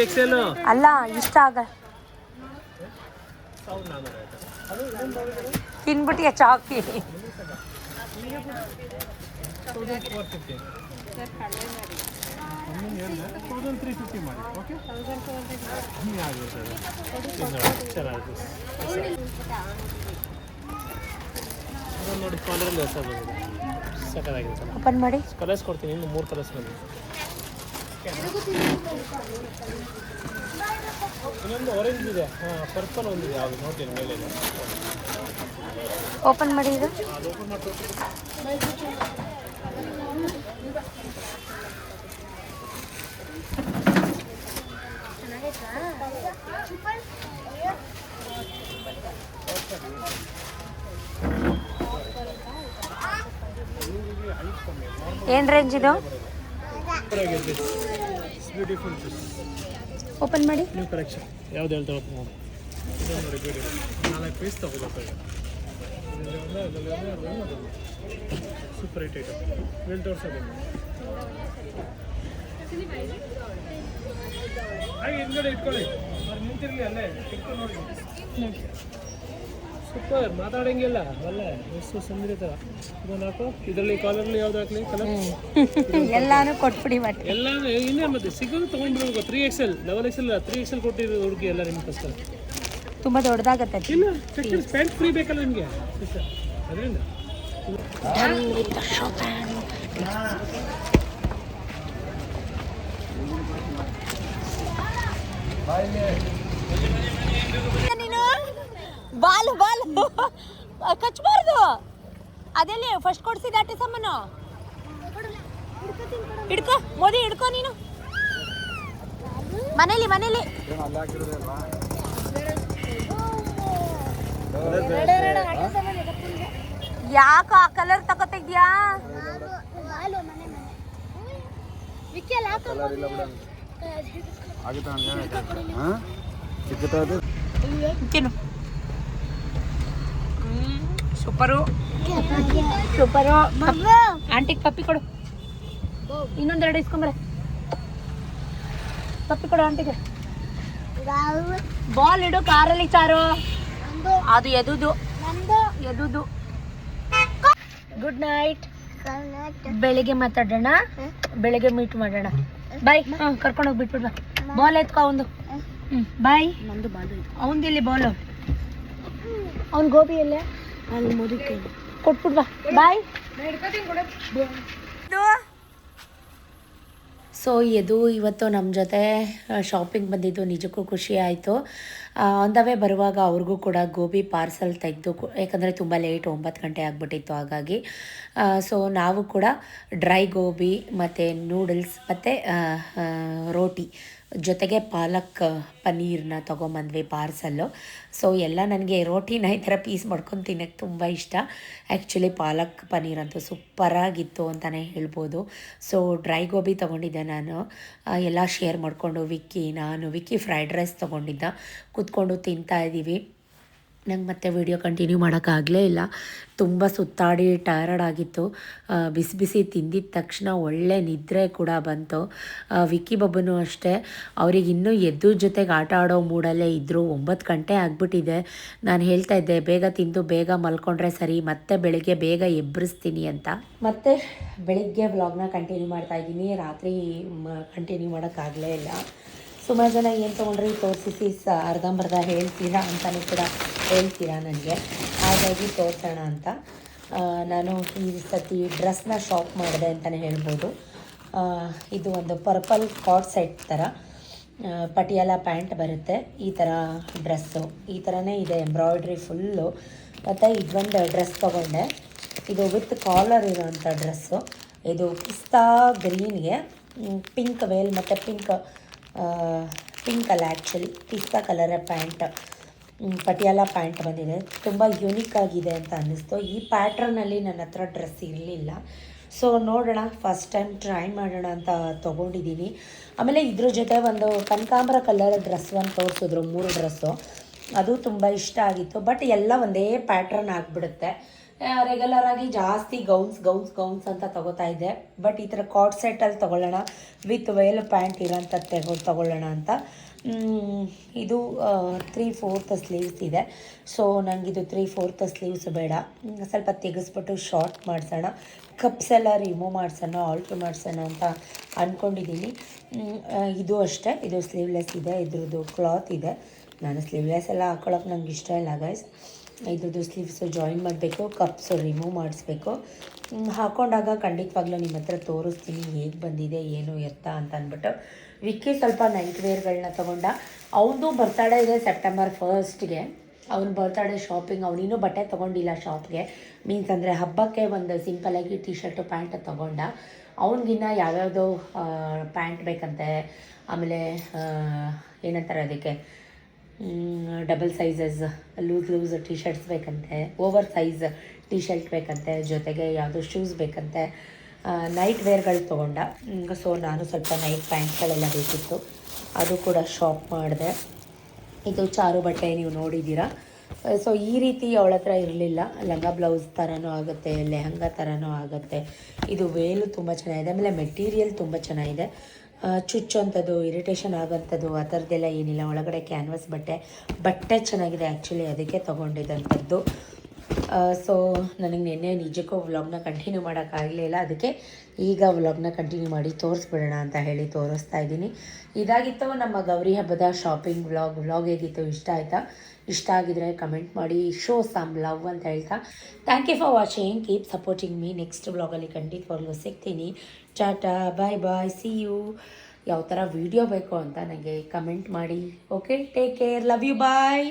ಎಕ್ಸೆಲ್ ಅಲ್ಲ ಇಷ್ಟ ಆಗ ತಿನ್ಬಿಟ್ಟಿಯ ಚಾಕಿ. ತ್ರೀ ಫಿಫ್ಟಿ ಮಾಡಿ. ಓಕೆ ಚೆನ್ನಾಗಿದೆ ಅದೊಂದು ನೋಡಿ ಕಾಲರಲ್ಲಿ ಹೊಸ ಬಂದಿದೆ ಚೆನ್ನಾಗಿ ಓಪನ್ ಮಾಡಿ ಕಲರ್ಸ್ ಕೊಡ್ತೀನಿ ಇನ್ನು ಮೂರು ಕಲರ್ಸ್ ಬಂದಿದೆ ಇನ್ನೊಂದು ಆರೆಂಜ್ ಇದೆ. ಹಾಂ ಪರ್ಪಲ್ ಒಂದಿದೆ ಯಾವುದು ನೋಡ್ತೀನಿ ಮೇಲೆ ಇದೆ. ಓಪನ್ ಮಾಡಿ ಇದು. ಓಪನ್ ಮಾಡ್ಕೊಡ್ತೀನಿ. ಏನು ರೇಂಜ್ ಇದು? ಓಪನ್ ಮಾಡಿ. ನ್ಯೂ ಕಲೆಕ್ಷನ್ ಯಾವ್ದು ಹೇಳ್ತಾ ಓಪನ್ ನಾಲ್ಕು ಪೀಸ್ ಸೂಪರ್ ಏಟ್ ಐಟಮ್ ಇಟ್ಕೊಳ್ಳಿ. ನಿಂತಿರಲಿ ಅಲ್ಲೇ. ಇಟ್ಕೊಂಡು ನೋಡಿ. ಸೂಪರ್ ಮಾತಾಡಂಗಿಲ್ಲ. ಅಲ್ಲ ಎಷ್ಟು ಸುಂದರ ತರ ಇದನ್ನ ಹಾಕು ಇದರಲ್ಲಿ ಕಾಲರ್ಲಿ ಯಾವ್ದು ಹಾಕ್ಲಿ? ಕಲರ್ ಎಲ್ಲಾನು ಕೊಟ್ಬಿಡಿ ಮತ್ತೆ. ಎಲ್ಲಾನು ಇನ್ನೇ ಮತ್ತೆ ಸಿಗೋದು ತಗೊಂಡ್ಬಿಡ್ಬೇಕು three XL double XL three L ಕೊಟ್ಟಿರೋ ಹುಡುಗಿ ಎಲ್ಲ ನಿಮ್ಗೋಸ್ಕರ. ತುಂಬ ದೊಡ್ಡದಾಗತ್ತೆ ಇಲ್ಲ ಸೆಕ್ಷನ್ ಪ್ಯಾಂಟ್ ಫ್ರೀ ಬೇಕಲ್ಲ ನಿಮಗೆ? ಅದರಿಂದ. ನೀನು ಬಾಲು ಬಾಲ್. ಕಚ್ಬಾರ್ದು. ಅದೆಲ್ಲಿ? ಫಸ್ಟ್ ಕೊಡ್ಸಿದ ಆಟ ಸಾಮಾನು ಹಿಡ್ಕೊ ಮೋದಿ ಹಿಡ್ಕೊ ನೀನು. ಮನೇಲಿ ಮನೇಲಿ. ಯಾಕ ಆ ಕಲರ್ ತಗೋತಿದ್ಯಾ ಬಾಲು ಮನೆ ಮನೆ ವಿಕ್ಕಲ್ ಹಾಕ ಕಲರ್ ಇಲ್ಲ ಬಿಡ ಆಗುತ್ತಾ ಹಂಗೆ ಹಾಂ ಸಿಗುತ್ತಾ ಅದು ತಿನ್ನು ಸೂಪರು. ಸೂಪರು. ಆಂಟಿಗೆ ಪಪ್ಪಿ ಕೊಡು. ಇನ್ನೊಂದೆರಡು ಇಸ್ಕೊಂಬ್ರೆ. ಪಪ್ಪಿ ಕೊಡು ಆಂಟಿಗೆ. ಬಾಲ್ ಇಡು ಕಾರಲ್ಲಿ ಸಾರು ಅದು ಎದುದು. ನಂದು. ಎದುದು. ಗುಡ್ ನೈಟ್ ಬೆಳಿಗ್ಗೆ ಮಾತಾಡೋಣ. ಬೆಳಿಗ್ಗೆ ಮೀಟ್ ಮಾಡೋಣ. ಬಾಯ್ ಹಾಂ ಕರ್ಕೊಂಡೋಗಿ ಬಿಟ್ಬಿಡ್ ಬಾ ಬಾಲ್ ಎತ್ಕೊ ಒಂದು ಹ್ಞೂ ಬಾಯ್ ನಂದು ಬಾಲು ಅವನ್ ಗೋಬಿ ಎಲ್ಲೇ? ಅಲ್ಲಿ ಮುದುಕೆ. ಕೊಟ್ಬಿಡ್ ಬಾ. ಬಾಯ್ ಸೊ ಇದು ಇವತ್ತು ನಮ್ಮ ಜೊತೆ ಶಾಪಿಂಗ್ ಬಂದಿದ್ದು. ನಿಜಕ್ಕೂ ಖುಷಿ ಆಯಿತು. ಆನ್ ಬರುವಾಗ ಅವ್ರಿಗೂ ಕೂಡ ಗೋಬಿ ಪಾರ್ಸಲ್ ತೆಗೆದು ಯಾಕಂದರೆ ತುಂಬ ಲೇಟ್ ಒಂಬತ್ತು ಗಂಟೆ ಆಗಿಬಿಟ್ಟಿತ್ತು ಹಾಗಾಗಿ. ಸೊ ನಾವು ಕೂಡ ಡ್ರೈ ಗೋಬಿ ಮತ್ತು ನೂಡಲ್ಸ್ ಮತ್ತು ರೋಟಿ ಜೊತೆಗೆ ಪಾಲಕ್, ಪನ್ನೀರ್ನ ತೊಗೊಂಬಂದ್ವಿ ಪಾರ್ಸಲ್ಲು. ಸೊ ಎಲ್ಲ ನನಗೆ ರೋಟಿನ ಈ ಥರ ಪೀಸ್ ಮಾಡ್ಕೊಂಡು ತಿನ್ನೋಕ್ಕೆ ತುಂಬ ಇಷ್ಟ. ಆ್ಯಕ್ಚುಲಿ ಪಾಲಕ್, ಪನ್ನೀರ್ ಅಂತೂ ಸೂಪರಾಗಿತ್ತು ಅಂತಲೇ ಹೇಳ್ಬೋದು. ಸೊ ಡ್ರೈ ಗೋಬಿ ತೊಗೊಂಡಿದ್ದೆ ನಾನು. ಎಲ್ಲ ಶೇರ್ ಮಾಡಿಕೊಂಡು ವಿಕ್ಕಿ ನಾನು ವಿಕ್ಕಿ ಫ್ರೈಡ್ ರೈಸ್ ತೊಗೊಂಡಿದ್ದ. ಕೂತ್ಕೊಂಡು ತಿಂತಾ ಇದ್ದೀವಿ. ನಂಗೆ ಮತ್ತೆ ವಿಡಿಯೋ ಕಂಟಿನ್ಯೂ ಮಾಡೋಕ್ಕಾಗಲೇ ಇಲ್ಲ. ತುಂಬ ಸುತ್ತಾಡಿ ಟಯರ್ಡ್ ಆಗಿತ್ತು. ಬಿಸಿ ಬಿಸಿ ತಿಂದಿದ ತಕ್ಷಣ ಒಳ್ಳೆ ನಿದ್ರೆ ಕೂಡ ಬಂತು. ವಿಕ್ಕಿ ಬಬ್ಬನು ಅಷ್ಟೇ. ಅವ್ರಿಗೆ ಇನ್ನೂ ಎದ್ದು ಜೊತೆಗೆ ಆಟ ಆಡೋ ಮೂಡಲ್ಲೇ ಇದ್ದರು ಒಂಬತ್ತು ಗಂಟೆ ಆಗಿಬಿಟ್ಟಿದೆ. ನಾನು ಹೇಳ್ತಾ ಇದ್ದೆ, ಬೇಗ ತಿಂದು, ಬೇಗ ಮಲ್ಕೊಂಡ್ರೆ ಸರಿ, ಮತ್ತೆ ಬೆಳಿಗ್ಗೆ ಬೇಗ ಎಬ್ಬರಿಸ್ತೀನಿ ಅಂತ. ಮತ್ತೆ ಬೆಳಿಗ್ಗೆ ವ್ಲಾಗ್ನ ಕಂಟಿನ್ಯೂ ಮಾಡ್ತಾ ಇದ್ದೀನಿ. ರಾತ್ರಿ ಕಂಟಿನ್ಯೂ ಮಾಡೋಕ್ಕಾಗಲೇ ಇಲ್ಲ. ಸುಮಾರು ಜನ ಏನು ತೊಗೊಂಡ್ರಿ ತೋರಿಸಿ ಅರ್ಧಂಬರ್ಧ ಹೇಳ್ತೀರಾ ಅಂತಲೂ ಕೂಡ ಹೇಳ್ತೀರಾ ನನಗೆ. ಹಾಗಾಗಿ ತೋರಿಸೋಣ ಅಂತ. ನಾನು ಈ ಸತಿ ಡ್ರೆಸ್ನ ಶಾಪ್ ಮಾಡಿದೆ ಅಂತಲೇ ಹೇಳ್ಬೋದು. ಇದು ಒಂದು ಪರ್ಪಲ್ ಕಾಟ್ ಸೆಟ್ ಥರ ಪಟಿಯಾಲ ಪ್ಯಾಂಟ್ ಬರುತ್ತೆ. ಈ ಥರ ಡ್ರೆಸ್ಸು. ಈ ಥರನೇ ಇದೆ, ಎಂಬ್ರಾಯ್ಡ್ರಿ ಫುಲ್ಲು. ಮತ್ತು ಇದೊಂದು ಡ್ರೆಸ್ ತೊಗೊಂಡೆ. ಇದು ವಿತ್ ಕಾಲರ್ ಇರೋವಂಥ ಡ್ರೆಸ್ಸು. ಇದು ಪಿಸ್ತಾ ಗ್ರೀನ್ಗೆ ಪಿಂಕ್ ವೇಲ್ ಮತ್ತು ಪಿಂಕ್ ಪಿಂಕ್ ಅಲ್ಲ ಆ್ಯಕ್ಚುಲಿ ಪಿಸ್ತಾ ಕಲರ ಪ್ಯಾಂಟ್ ಪಟಿಯಾಲ ಪ್ಯಾಂಟ್ ಬಂದಿದೆ. ತುಂಬ ಯುನಿಕ್ ಆಗಿದೆ ಅಂತ ಅನ್ನಿಸ್ತು. ಈ ಪ್ಯಾಟ್ರನಲ್ಲಿ ನನ್ನ ಹತ್ರ ಡ್ರೆಸ್ ಇರಲಿಲ್ಲ. ಸೊ ನೋಡೋಣ ಫಸ್ಟ್ ಟೈಮ್ ಟ್ರೈ ಮಾಡೋಣ ಅಂತ ತೊಗೊಂಡಿದ್ದೀನಿ ಆಮೇಲೆ ಇದ್ರ ಜೊತೆ ಒಂದು ಕನಕಾಂಬರ ಕಲರ್ ಡ್ರೆಸ್ ಒಂದು ತೋರಿಸಿದ್ರು, ಮೂರು ಡ್ರೆಸ್ಸು ಅದು ತುಂಬ ಇಷ್ಟ ಆಗಿತ್ತು. ಬಟ್ ಎಲ್ಲ ಒಂದೇ ಪ್ಯಾಟ್ರನ್ ಆಗಿಬಿಡುತ್ತೆ. ರೆಗ್ಯುಲರ್ ಆಗಿ ಜಾಸ್ತಿ ಗೌನ್ಸ್ ಗೌನ್ಸ್ ಗೌನ್ಸ್ ಅಂತ ತಗೋತಾ ಇದ್ದೆ. ಬಟ್ ಈ ಥರ ಕಾಟ್ ಸೆಟ್ಟಲ್ಲಿ ತೊಗೊಳ್ಳೋಣ. ವಿತ್ ವೇಲ್ ಪ್ಯಾಂಟ್ ಇರೋಂಥ ತೆಗೊ, ತೊಗೊಳ್ಳೋಣ ಅಂತ. ಇದು ತ್ರೀ ಫೋರ್ತ್ ಸ್ಲೀವ್ಸ್ ಇದೆ. ಸೊ ನನಗಿದು ತ್ರೀ ಫೋರ್ತ್ ಸ್ಲೀವ್ಸ್ ಬೇಡ ಸ್ವಲ್ಪ ತೆಗೆಸ್ಬಿಟ್ಟು ಶಾರ್ಟ್ ಮಾಡಿಸೋಣ. ಕಪ್ಸ್ ಎಲ್ಲ ರಿಮೂವ್ ಮಾಡಿಸೋಣ ಆಲ್ಟ್ರ್ ಮಾಡಿಸೋಣ ಅಂತ ಅಂದ್ಕೊಂಡಿದ್ದೀನಿ ಇದು ಅಷ್ಟೇ. ಇದು ಸ್ಲೀವ್ಲೆಸ್ ಇದೆ. ಇದ್ರದ್ದು ಕ್ಲಾತ್ ಇದೆ. ನಾನು ಸ್ಲೀವ್ಲೆಸ್ ಎಲ್ಲ ಹಾಕೊಳ್ಳೋಕೆ ನಂಗೆ ಇಷ್ಟ ಇಲ್ಲ ಗೈಸ್ ಇದ್ರದ್ದು ಸ್ಲೀವ್ಸು ಜಾಯಿನ್ ಮಾಡಬೇಕು ಕಪ್ಸು ರಿಮೂವ್ ಮಾಡಿಸ್ಬೇಕು. ಹಾಕೊಂಡಾಗ ಖಂಡಿತವಾಗ್ಲೂ ನಿಮ್ಮ ಹತ್ರ ತೋರಿಸ್ತೀನಿ, ಹೇಗೆ ಬಂದಿದೆ, ಏನು ಎತ್ತ ಅಂತ ಅಂದ್ಬಿಟ್ಟು. ವಿಕ್ಕಿ ಸ್ವಲ್ಪ ನೈಟ್ ವೇರ್ಗಳನ್ನ ತೊಗೊಂಡ, ಅವನದು ಬರ್ತಡೇ ಇದೆ ಸೆಪ್ಟೆಂಬರ್ ಫಸ್ಟ್ಗೆ ಅವ್ನ ಬರ್ತಡೇ ಶಾಪಿಂಗ್ ಅವನಿನ್ನೂ ಬಟ್ಟೆ ತೊಗೊಂಡಿಲ್ಲ ಶಾಪ್ಗೆ ಮೀನ್ಸ್ ಅಂದರೆ ಹಬ್ಬಕ್ಕೆ ಒಂದು ಸಿಂಪಲಾಗಿ ಟಿ ಶರ್ಟು ಪ್ಯಾಂಟ್ ತೊಗೊಂಡ. ಅವನಿಗಿನ್ನ ಯಾವ್ಯಾವುದೋ ಪ್ಯಾಂಟ್ ಬೇಕಂತೆ. ಆಮೇಲೆ ಏನಂತಾರೆ ಅದಕ್ಕೆ? Double sizes loose loose T shirts ಬೇಕಂತೆ ಓವರ್ ಸೈಜ್ ಟಿ ಶರ್ಟ್ ಬೇಕಂತೆ, ಜೊತೆಗೆ ಯಾವುದೋ ಶೂಸ್ ಬೇಕಂತೆ. ನೈಟ್ ವೇರ್ಗಳು ತೊಗೊಂಡ. ಸೊ ನಾನು ಸ್ವಲ್ಪ ನೈಟ್ ಪ್ಯಾಂಟ್ಗಳೆಲ್ಲ ಬೇಕಿತ್ತು. ಅದು ಕೂಡ ಶಾಪ್ ಮಾಡಿದೆ. ಇದು ಚಾರು ಬಟ್ಟೆ ನೀವು ನೋಡಿದ್ದೀರಾ. ಸೊ ಈ ರೀತಿ ಅವಳ ಹತ್ರ ಇರಲಿಲ್ಲ. ಲಂಗ ಬ್ಲೌಸ್ ಥರನೂ ಆಗುತ್ತೆ, ಲೆಹಂಗಾ ಥರನೂ ಆಗುತ್ತೆ. ಇದು ವೇಲು ತುಂಬ ಚೆನ್ನಾಗಿದೆ. ಆಮೇಲೆ ಮೆಟೀರಿಯಲ್ ತುಂಬ ಚೆನ್ನಾಗಿದೆ. ಚುಚ್ಚೋಂಥದ್ದು ಇರಿಟೇಷನ್ ಆಗೋಂಥದ್ದು ಆ ಥರದ್ದೆಲ್ಲ ಏನಿಲ್ಲ. ಒಳಗಡೆ ಕ್ಯಾನ್ವಸ್ ಬಟ್ಟೆ. ಬಟ್ಟೆ ಚೆನ್ನಾಗಿದೆ ಆ್ಯಕ್ಚುಲಿ ಅದಕ್ಕೆ ತೊಗೊಂಡಿದ್ದಂಥದ್ದು. ಸೊ ನನಗೆ ನಿನ್ನೆ ನಿಜಕ್ಕೂ ವ್ಲಾಗ್ನ ಕಂಟಿನ್ಯೂ ಮಾಡೋಕ್ಕಾಗಲಿಲ್ಲ ಅದಕ್ಕೆ ಈಗ ವ್ಲಾಗ್ನ ಕಂಟಿನ್ಯೂ ಮಾಡಿ ತೋರಿಸ್ಬಿಡೋಣ ಅಂತ ಹೇಳಿ ತೋರಿಸ್ತಾ ಇದ್ದೀನಿ. ಇದಾಗಿತ್ತು ನಮ್ಮ ಗೌರಿ ಹಬ್ಬದ ಶಾಪಿಂಗ್ ವ್ಲಾಗ್ ವ್ಲಾಗ್ ಹೇಗಿತ್ತು? ಇಷ್ಟ ಆಯಿತಾ? ಇಷ್ಟ ಆಗಿದ್ರೆ ಕಮೆಂಟ್ ಮಾಡಿ. ಶೋ ಸಮ್ ಲವ್ ಅಂತ ಹೇಳ್ತಾ. Thank you for watching keep supporting me next ವ್ಲಾಗಲ್ಲಿ ಖಂಡಿತವಾಗ್ಲೂ ಸಿಗ್ತೀನಿ. ಟಾಟಾ ಬಾಯ್ ಬಾಯ್ ಸಿ ಯು ಯಾವ ಥರ ವೀಡಿಯೋ ಬೇಕು ಅಂತ ನನಗೆ ಕಮೆಂಟ್ ಮಾಡಿ okay take care love you bye